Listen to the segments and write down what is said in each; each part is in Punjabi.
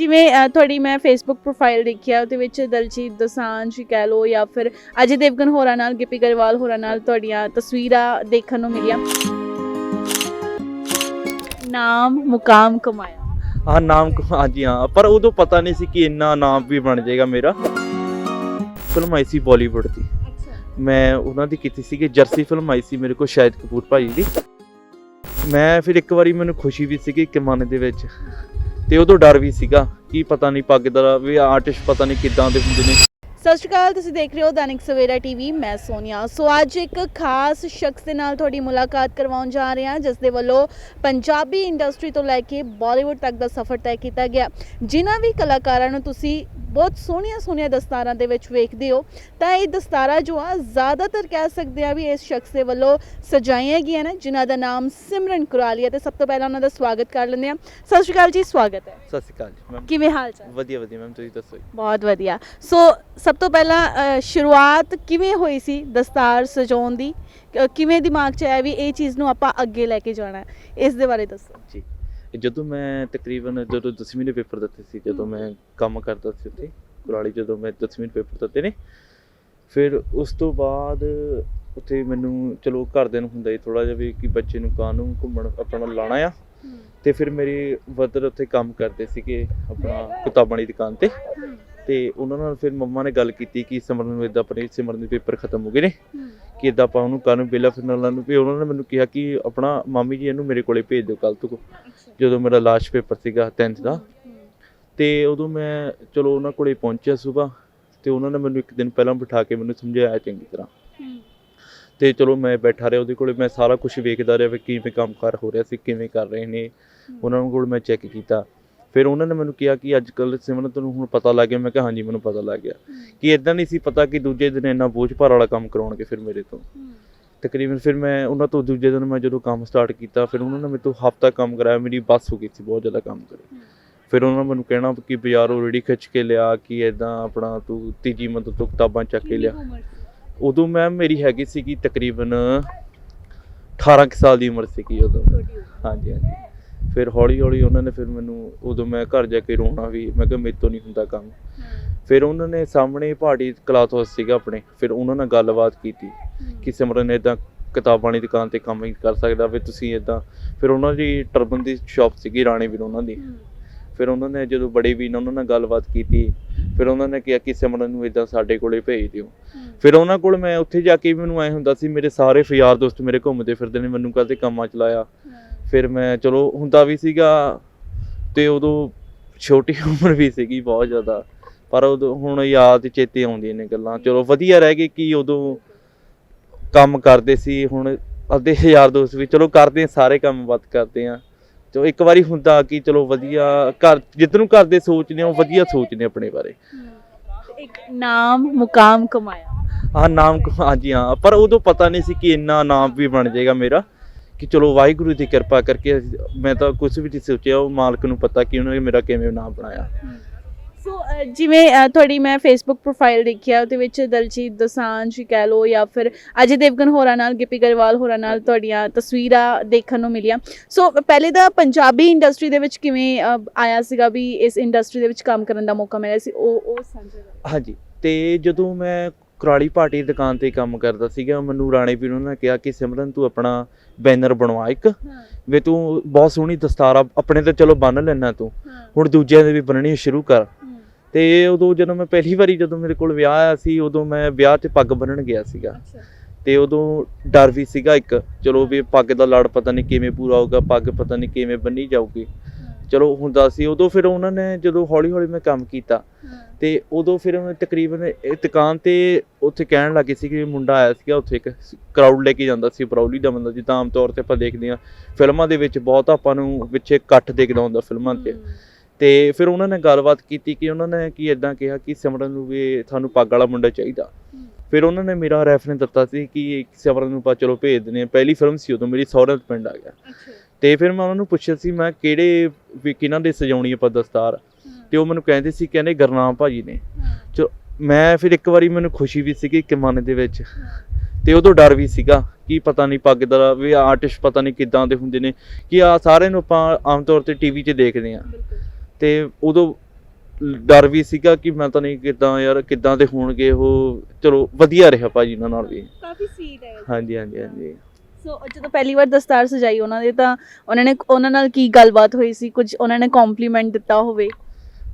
ਜਿਵੇਂ ਤੁਹਾਡੀ ਮੈਂ ਫੇਸਬੁੱਕ ਪ੍ਰੋਫਾਈਲ ਦੇਖਿਆ ਉਹਦੇ ਵਿੱਚ ਦਲਜੀਤ ਦੋਸਾਂਝ ਕਹਿ ਲਓ ਜਾਂ ਫਿਰ ਅਜੇ ਦੇਵਗਨ ਹੋਰਾਂ ਨਾਲ ਗਿੱਪੀ ਗਰੇਵਾਲ ਹੋਰਾਂ ਨਾਲ ਤੁਹਾਡੀਆਂ ਤਸਵੀਰਾਂ ਦੇਖਣ ਨੂੰ ਮਿਲੀਆਂ। ਨਾਮ ਮੁਕਾਮ ਕਮਾਇਆ। ਹਾਂ ਨਾਮ ਹਾਂਜੀ ਹਾਂ ਪਰ ਉਦੋਂ ਪਤਾ ਨਹੀਂ ਸੀ ਕਿ ਇੰਨਾ ਨਾਮ ਵੀ ਬਣ ਜਾਏਗਾ ਮੇਰਾ। ਫਿਲਮ ਆਈ ਸੀ ਬਾਲੀਵੁੱਡ ਦੀ। ਮੈਂ ਉਹਨਾਂ ਦੀ ਕੀਤੀ ਸੀ ਕਿ ਜਰਸੀ ਫਿਲਮ ਆਈ ਸੀ ਮੇਰੇ ਕੋਲ ਸ਼ਾਇਦ ਕਪੂਰ ਭਾਈ ਦੀ। ਮੈਂ ਫਿਰ ਇੱਕ ਵਾਰੀ ਮੈਨੂੰ ਖੁਸ਼ੀ ਵੀ ਸੀਗੀ ਕਿ ਮਨ ਦੇ ਵਿੱਚ ਤੇ ਉਦੋਂ ਡਰ ਵੀ ਸੀਗਾ ਕੀ ਪਤਾ ਨਹੀਂ ਪੱਗ ਦਾ ਵੀ ਆਰਟਿਸਟ ਪਤਾ ਨਹੀਂ ਕਿੱਦਾਂ ਦੇ ਹੁੰਦੇ ਨੇ। ਸਤਿ ਸ਼੍ਰੀ ਅਕਾਲ ਤੁਸੀਂ ਦੇਖ ਰਹੇ ਹੋ ਦੈਨਿਕ ਸਵੇਰਾ ਟੀਵੀ ਮੈਂ ਸੋਨੀਆ। ਸੋ ਅੱਜ ਇੱਕ ਖਾਸ ਸ਼ਖਸ ਦੇ ਨਾਲ ਤੁਹਾਡੀ ਮੁਲਾਕਾਤ ਕਰਵਾਉਣ ਜਾ ਰਹੇ ਹਾਂ ਜਿਸ ਦੇ ਵੱਲੋਂ ਪੰਜਾਬੀ ਇੰਡਸਟਰੀ ਤੋਂ ਲੈ ਕੇ ਬਾਲੀਵੁੱਡ ਤੱਕ ਦਾ ਸਫ਼ਰ ਤੈਅ ਕੀਤਾ ਗਿਆ। ਜਿਨ੍ਹਾਂ ਵੀ ਕਲਾਕਾਰਾਂ ਨੂੰ ਤੁਸੀਂ ਬਹੁਤ ਸੋਹਣੀਆਂ ਸੋਹਣੀਆਂ ਦਸਤਾਰਾਂ ਦੇ ਵਿੱਚ ਵੇਖਦੇ ਹੋ ਤਾਂ ਇਹ ਦਸਤਾਰਾਂ ਜੋ ਆ ਜ਼ਿਆਦਾਤਰ ਕਹਿ ਸਕਦੇ ਆ ਵੀ ਇਸ ਸ਼ਖਸ ਦੇ ਵੱਲੋਂ ਸਜਾਈਆਂ ਗਈਆਂ ਨੇ ਜਿਨ੍ਹਾਂ ਦਾ ਨਾਮ ਸਿਮਰਨ ਕੁਰਾਲੀ ਹੈ ਤੇ ਸਭ ਤੋਂ ਪਹਿਲਾਂ ਉਹਨਾਂ ਦਾ ਸਵਾਗਤ ਕਰ ਲੈਂਦੇ ਹਾਂ। ਸਤਿ ਸ਼੍ਰੀ ਅਕਾਲ ਜੀ ਸਵਾਗਤ ਹੈ। ਸਤਿ ਸ਼੍ਰੀ ਅਕਾਲ ਜੀ ਮੈਮ। ਕਿਵੇਂ ਹਾਲ ਚਾਲ? ਵਧੀਆ ਵਧੀਆ ਮੈਮ ਤੁਸੀਂ ਦੱਸੋ। ਬਹੁਤ ਵਧੀਆ। ਸੋ ਸਭ ਤੋਂ ਪਹਿਲਾਂ ਸ਼ੁਰੂਆਤ ਕਿਵੇਂ ਹੋਈ ਸੀ ਦਸਤਾਰ ਸਜਾਉਣ ਦੀ? ਕਿਵੇਂ ਦਿਮਾਗ 'ਚ ਆਇਆ ਵੀ ਇਹ ਚੀਜ਼ ਨੂੰ ਆਪਾਂ ਅੱਗੇ ਲੈ ਕੇ ਜਾਣਾ ਇਸ ਦੇ ਬਾਰੇ ਦੱਸੋ। ਜੀ। ਜਦੋਂ ਮੈਂ ਤਕਰੀਬਨ ਜਦੋਂ 10ਵੀਂ ਦੇ ਪੇਪਰ ਦਿੱਤੇ ਸੀ ਜਦੋਂ। ਮੈਂ ਕੰਮ ਕਰਦਾ ਸੀ ਉੱਥੇ ਕੁਰਾਲੀ ਜਦੋਂ ਮੈਂ 10ਵੀਂ ਦੇ ਪੇਪਰ ਦਿੱਤੇ ਨੇ ਫਿਰ ਉਸ ਤੋਂ ਬਾਅਦ ਉੱਥੇ ਮੈਨੂੰ ਚਲੋ ਘਰਦਿਆਂ ਨੂੰ ਹੁੰਦਾ ਹੀ ਥੋੜਾ ਜਿਹਾ ਵੀ ਕਿ ਬੱਚੇ ਨੂੰ ਕਾਹਨੂੰ ਘੁੰਮਣ ਆਪਣਾ ਲਾਣਾ ਆ। ਤੇ ਫਿਰ ਮੇਰੇ ਬ੍ਰਦਰ ਉੱਥੇ ਕੰਮ ਕਰਦੇ ਸੀਗੇ ਆਪਣਾ ਕਿਤਾਬਾਂ ਦੀ ਦੁਕਾਨ ਤੇ। ਤੇ ਉਹਨਾਂ ਨਾਲ ਫਿਰ ਮੰਮਾ ਨੇ ਗੱਲ ਕੀਤੀ ਕਿ ਸਿਮਰਨ ਨੂੰ ਇਦਾਂ ਆਪਣੇ ਸਿਮਰਨ ਦੇ ਪੇਪਰ ਖਤਮ ਹੋ ਗਏ ਨੇ ਕਿ ਇਦਾਂ ਆਪਾਂ ਉਹਨੂੰ ਕਾਹਨੂੰ ਬੇਲਾ ਫਿਰ ਨਾਲ ਨੂੰ ਵੀ ਉਹਨਾਂ ਨੇ ਮੈਨੂੰ ਕਿਹਾ ਕਿ ਆਪਣਾ ਮਾਮੀ ਜੀ ਇਹਨੂੰ ਮੇਰੇ ਕੋਲੇ ਭੇਜ ਦਿਓ ਕੱਲ ਤੋਂ ਜਦੋਂ ਮੇਰਾ ਲਾਸਟ ਪੇਪਰ ਸੀਗਾ 10th ਦਾ। ਤੇ ਉਦੋਂ ਮੈਂ ਚਲੋ ਉਹਨਾਂ ਕੋਲੇ ਪਹੁੰਚਿਆ ਸਵੇਰ ਤੇ ਉਹਨਾਂ ਨੇ ਮੈਨੂੰ ਇੱਕ ਦਿਨ ਪਹਿਲਾਂ ਬਿਠਾ ਕੇ ਮੈਨੂੰ ਸਮਝਾਇਆ ਚੰਗੀ ਤਰ੍ਹਾਂ। ਤੇ ਚਲੋ ਮੈਂ ਬੈਠਾ ਰਿਹਾ ਉਹਦੇ ਕੋਲੇ ਮੈਂ ਸਾਰਾ ਕੁਝ ਵੇਖਦਾ ਰਿਹਾ ਵੀ ਕਿਵੇਂ ਕੰਮਕਾਰ ਹੋ ਰਿਹਾ ਸੀ ਕਿਵੇਂ ਕਰ ਰਹੇ ਨੇ। ਉਹਨਾਂ ਕੋਲ ਮੈਂ ਚੈੱਕ ਕੀਤਾ। ਫਿਰ ਉਹਨਾਂ ਨੇ ਮੈਨੂੰ ਕਿਹਾ ਕਿ ਅੱਜ ਕੱਲ ਸਿਮਰਨ ਤੈਨੂੰ ਹੁਣ ਪਤਾ ਲੱਗ ਗਿਆ ਮੈਂ ਕਿਹਾ ਹਾਂਜੀ ਮੈਨੂੰ ਪਤਾ ਲੱਗ ਗਿਆ ਕਿ ਇਦਾਂ ਨਹੀਂ ਸੀ ਪਤਾ ਕਿ ਦੂਜੇ ਦਿਨ ਇੰਨਾ ਬੋਝ ਭਾਰ ਵਾਲਾ ਕੰਮ ਕਰਾਉਣਗੇ ਫਿਰ ਮੇਰੇ ਤੋਂ। ਤਕਰੀਬਨ ਫਿਰ ਮੈਂ ਉਹਨਾਂ ਤੋਂ ਦੂਜੇ ਦਿਨ ਮੈਂ ਜਦੋਂ ਕੰਮ ਸਟਾਰਟ ਕੀਤਾ ਫਿਰ ਉਹਨਾਂ ਨੇ ਮੇਰੇ ਤੋਂ ਹਫਤਾ ਕੰਮ ਕਰਾਇਆ ਮੇਰੀ ਬੱਸ ਹੋ ਗਈ ਸੀ ਬਹੁਤ ਜ਼ਿਆਦਾ ਕੰਮ ਕਰੇ। ਫਿਰ ਉਹਨਾਂ ਨੇ ਮੈਨੂੰ ਕਹਿਣਾ ਕਿ ਬਾਜ਼ਾਰੋਂ ਰੇੜੀ ਖਿੱਚ ਕੇ ਲਿਆ ਕਿ ਇਦਾਂ ਆਪਣਾ ਤੂੰ ਤੀਜੀ ਮਦਦ ਤੋਂ ਕਿਤਾਬਾਂ ਚੱਕ ਕੇ ਲਿਆ। ਉਦੋਂ ਮੈਂ ਮੇਰੀ ਹੈਗੀ ਸੀਗੀ ਤਕਰੀਬਨ 18 ਕੁ ਸਾਲ ਦੀ ਉਮਰ ਸੀਗੀ ਉਦੋਂ। ਹਾਂਜੀ ਹਾਂਜੀ। ਫਿਰ ਹੌਲੀ ਹੌਲੀ ਉਹਨਾਂ ਨੇ ਫਿਰ ਮੈਨੂੰ ਉਦੋਂ ਮੈਂ ਘਰ ਜਾ ਕੇ ਰੋਣਾ ਵੀ ਮੈਂ ਕਿਹਾ ਮੇਰੇ ਤੋਂ ਨਹੀਂ ਹੁੰਦਾ ਕੰਮ। ਫਿਰ ਉਹਨਾਂ ਨੇ ਸਾਹਮਣੇ ਪਹਾੜੀ ਕਲਾਥ ਹਾਊਸ ਸੀਗਾ ਆਪਣੇ ਫਿਰ ਉਹਨਾਂ ਨਾਲ ਗੱਲਬਾਤ ਕੀਤੀ ਕਿ ਸਿਮਰਨ ਇਦਾਂ ਕਿਤਾਬਾਂ ਦੀ ਦੁਕਾਨ ਤੇ ਕੰਮ ਹੀ ਕਰ ਸਕਦਾ ਵੀ ਤੁਸੀਂ ਇਦਾਂ ਫਿਰ ਉਹਨਾਂ ਦੀ ਟਰਬਨ ਦੀ ਸ਼ਾਪ ਸੀਗੀ ਰਾਣੇ ਵੀਰ ਉਹਨਾਂ ਦੀ। ਫਿਰ ਉਹਨਾਂ ਨੇ ਜਦੋਂ ਬੜੇ ਵੀ ਉਹਨਾਂ ਨਾਲ ਗੱਲਬਾਤ ਕੀਤੀ ਫਿਰ ਉਹਨਾਂ ਨੇ ਕਿਹਾ ਕਿ ਸਿਮਰਨ ਨੂੰ ਇਦਾਂ ਸਾਡੇ ਕੋਲੇ ਭੇਜ ਦਿਓ। ਫਿਰ ਉਹਨਾਂ ਕੋਲ ਮੈਂ ਉੱਥੇ ਜਾ ਕੇ ਮੈਨੂੰ ਐ ਹੁੰਦਾ ਸੀ ਮੇਰੇ ਸਾਰੇ ਯਾਰ ਦੋਸਤ ਮੇਰੇ ਘੁੰਮਦੇ ਫਿਰਦੇ ਨੇ ਮੈਨੂੰ ਕਦੇ ਕੰਮਾਂ ਚ ਲਾਇਆ। ਫਿਰ ਮੈਂ ਚਲੋ ਹੁੰਦਾ ਵੀ ਸੀਗਾ ਤੇ ਉਦੋਂ ਛੋਟੀ ਉਮਰ ਵੀ ਸੀਗੀ ਬਹੁਤ ਜ਼ਿਆਦਾ। ਪਰ ਉਦੋਂ ਹੁਣ ਯਾਦ ਚੇਤੇ ਆਉਂਦੀਆਂ ਨੇ ਗੱਲਾਂ। ਚਲੋ ਵਧੀਆ ਰਹਿ ਗਏ ਕਿ ਉਦੋਂ ਕੰਮ ਕਰਦੇ ਸੀ ਹੁਣ ਅੱਧੇ ਯਾਰ ਦੋਸਤ ਵੀ ਚਲੋ ਕਰਦੇ ਆ ਸਾਰੇ ਕੰਮ ਵੱਧ ਕਰਦੇ ਆ। ਚਲੋ ਇੱਕ ਵਾਰੀ ਹੁੰਦਾ ਕਿ ਚਲੋ ਵਧੀਆ ਘਰ ਜਿੱਦ ਨੂੰ ਕਰਦੇ ਸੋਚਦੇ ਆ ਉਹ ਵਧੀਆ ਸੋਚਦੇ ਆ ਆਪਣੇ ਬਾਰੇ। ਇੱਕ ਨਾਮ ਮੁਕਾਮ ਕਮਾਇਆ। ਹਾਂ ਨਾਮ ਹਾਂਜੀ ਹਾਂ। ਪਰ ਉਦੋਂ ਪਤਾ ਨਹੀਂ ਸੀ ਕਿ ਇੰਨਾ ਨਾਮ ਵੀ ਬਣ ਜਾਏਗਾ ਮੇਰਾ। ਕਿ ਚਲੋ ਵਾਹਿਗੁਰੂ ਦੀ ਕਿਰਪਾ ਕਰਕੇ ਮੈਂ ਤਾਂ ਕੁਝ ਵੀ ਨਹੀਂ ਸੋਚਿਆ ਉਹ ਮਾਲਕ ਨੂੰ ਪਤਾ ਕਿ ਉਹਨੇ ਮੇਰਾ ਕਿਵੇਂ ਨਾਮ ਬਣਾਇਆ। ਸੋ ਜਿਵੇਂ ਤੁਹਾਡੀ ਮੈਂ ਫੇਸਬੁੱਕ ਪ੍ਰੋਫਾਈਲ ਦੇਖਿਆ ਉਹਦੇ ਵਿੱਚ ਦਲਜੀਤ ਦੋਸਾਂਝ ਕਹਿ ਲਓ ਜਾਂ ਫਿਰ ਅਜੇ ਦੇਵਗਨ ਹੋਰਾਂ ਨਾਲ ਗਿੱਪੀ ਗਰੇਵਾਲ ਹੋਰਾਂ ਨਾਲ ਤੁਹਾਡੀਆਂ ਤਸਵੀਰਾਂ ਦੇਖਣ ਨੂੰ ਮਿਲੀਆਂ। ਸੋ ਪਹਿਲੇ ਤਾਂ ਪੰਜਾਬੀ ਇੰਡਸਟਰੀ ਦੇ ਵਿੱਚ ਕਿਵੇਂ ਆਇਆ ਸੀਗਾ ਵੀ ਇਸ ਇੰਡਸਟਰੀ ਦੇ ਵਿੱਚ ਕੰਮ ਕਰਨ ਦਾ ਮੌਕਾ ਮਿਲਿਆ ਸੀ ਉਹ ਉਹ ਸਾਂਝਾ। ਹਾਂਜੀ ਤੇ ਜਦੋਂ ਮੈਂ ਕੁਰਾਲੀ ਪਾਰਟੀ ਦੀ ਦੁਕਾਨ ਤੇ ਕੰਮ ਕਰਦਾ ਸੀਗਾ ਮੈਨੂੰ ਰਾਣੇ ਵੀਰ ਉਹਨਾਂ ਨੇ ਕਿਹਾ ਕਿ ਸਿਮਰਨ ਤੂੰ ਆਪਣਾ ਬੈਨਰ ਬਣਵਾ ਇੱਕ। ਵੀ ਤੂੰ ਬਹੁਤ ਸੋਹਣੀ ਦਸਤਾਰ ਆਪਣੇ ਤੇ ਚਲੋ ਬੰਨ ਲੈਣਾ ਤੂੰ। ਹੁਣ ਦੂਜਿਆਂ ਦੇ ਵੀ ਬੰਨਣੀ ਸ਼ੁਰੂ ਕਰ। ਤੇ ਉਦੋਂ ਜਦੋਂ ਮੈਂ ਪਹਿਲੀ ਵਾਰੀ ਜਦੋਂ ਮੇਰੇ ਕੋਲ ਵਿਆਹ ਆਇਆ ਸੀ ਉਦੋਂ ਮੈਂ ਵਿਆਹ 'ਚ ਪੱਗ ਬੰਨਣ ਗਿਆ ਸੀਗਾ। ਤੇ ਉਦੋਂ ਡਰ ਵੀ ਸੀਗਾ ਇੱਕ। ਚਲੋ ਵੀ ਪੱਗ ਦਾ ਲੜ ਪਤਾ ਨਹੀਂ ਕਿਵੇਂ ਪੂਰਾ ਹੋਊਗਾ ਪੱਗ ਪਤਾ ਨਹੀਂ ਕਿਵੇਂ ਬੰਨੀ ਜਾਊਗੀ। ਚਲੋ ਹੁੰਦਾ ਸੀ ਉਦੋਂ ਫਿਰ ਉਹਨਾਂ ਨੇ ਜਦੋਂ ਹੌਲੀ ਹੌਲੀ ਮੈਂ ਕੰਮ ਕੀਤਾ ਤੇ ਉਦੋਂ ਫਿਰ ਮੈਂ ਤਕਰੀਬਨ ਇਹ ਦੁਕਾਨ ਤੇ ਉੱਥੇ ਕਹਿਣ ਲੱਗੇ ਸੀ ਕਿ ਮੁੰਡਾ ਆਇਆ ਸੀਗਾ ਉੱਥੇ ਇੱਕ ਕਰਾਊਡ ਲੈ ਕੇ ਜਾਂਦਾ ਸੀ ਬਰੌਲੀ ਦਾ ਬੰਦਾ ਜਿੱਦਾਂ ਆਮ ਤੌਰ ਤੇ ਆਪਾਂ ਦੇਖਦੇ ਹਾਂ ਫਿਲਮਾਂ ਦੇ ਵਿੱਚ ਬਹੁਤ ਆਪਾਂ ਨੂੰ ਵਿੱਚ ਇਕੱਠ ਦੇਖਦਾ ਹੁੰਦਾ ਫਿਲਮਾਂ ਤੇ। ਤੇ ਫਿਰ ਉਹਨਾਂ ਨੇ ਗੱਲਬਾਤ ਕੀਤੀ ਕਿ ਉਹਨਾਂ ਨੇ ਕੀ ਇਦਾਂ ਕਿਹਾ ਕਿ ਸਿਮਰਨ ਨੂੰ ਵੀ ਤੁਹਾਨੂੰ ਪੱਗ ਵਾਲਾ ਮੁੰਡਾ ਚਾਹੀਦਾ। ਫਿਰ ਉਹਨਾਂ ਨੇ ਮੇਰਾ ਰੈਫਰੈਂਸ ਦਿੱਤਾ ਸੀ ਕਿ ਸਿਮਰਨ ਨੂੰ ਪਾ ਚਲੋ ਭੇਜ ਦਿੰਦੇ ਹਾਂ। ਪਹਿਲੀ ਫਿਲਮ ਸੀ ਉਦੋਂ ਮੇਰੀ ਸਹੁਰੇ ਦਾ ਪਿੰਡ ਆ ਗਿਆ। ਅੱਛਾ। ਤੇ ਫਿਰ ਮੈਂ ਉਹਨਾਂ ਨੂੰ ਪੁੱਛਿਆ ਸੀ ਮੈਂ ਕਿਹੜੇ ਵੀ ਕਿਹਨਾਂ ਦੇ ਸਜਾਉਣੀ ਆਪਾਂ ਦਸਤਾਰ? ਤੇ ਉਹ ਮੈਨੂੰ ਕਹਿੰਦੇ ਸੀ ਕਹਿੰਦੇ ਗਰਨਾਮ ਭਾਜੀ ਨੇ। ਹਾਂ, ਮੈਂ ਫਿਰ ਇੱਕ ਵਾਰੀ ਮੈਨੂੰ ਖੁਸ਼ੀ ਵੀ ਸੀਗੀ ਕਿ ਮਨ ਦੇ ਵਿੱਚ। ਤੇ ਉਦੋਂ ਡਰ ਵੀ ਸੀਗਾ ਕਿ ਪਤਾ ਨਹੀਂ ਪੱਗ ਦਾ ਵੀ ਆਰਟਿਸਟ ਪਤਾ ਨਹੀਂ ਕਿੱਦਾਂ ਦੇ ਹੁੰਦੇ ਨੇ ਕਿ ਆ ਸਾਰਿਆਂ ਨੂੰ ਆਪਾਂ ਆਮ ਤੌਰ ਤੇ ਟੀਵੀ 'ਚ ਦੇਖਦੇ ਆ ਤੇ ਉਦੋਂ ਡਰ ਵੀ ਸੀਗਾ ਕਿ ਮੈਂ ਤਾਂ ਨਹੀਂ ਕਿਦਾਂ ਯਾਰ ਕਿਦਾਂ ਦੇ ਹੋਣਗੇ ਉਹ। ਚਲੋ ਵਧੀਆ ਰਿਹਾ ਭਾਜੀ ਉਹਨਾਂ ਨਾਲ ਵੀ। ਕਾਫੀ ਸਵੀਟ ਹੈ। ਹਾਂਜੀ ਹਾਂਜੀ ਹਾਂਜੀ। ਸੋ ਜਦੋਂ ਪਹਿਲੀ ਵਾਰ ਦਸਤਾਰ ਸਜਾਈ ਉਹਨਾਂ ਦੇ ਤਾਂ ਉਹਨਾਂ ਨੇ ਉਹਨਾਂ ਨਾਲ ਕੀ ਗੱਲਬਾਤ ਹੋਈ ਸੀ? ਕੁਝ ਉਹਨਾਂ ਨੇ ਕੰਪਲੀਮੈਂਟ ਦਿੱਤਾ ਹੋਵੇ?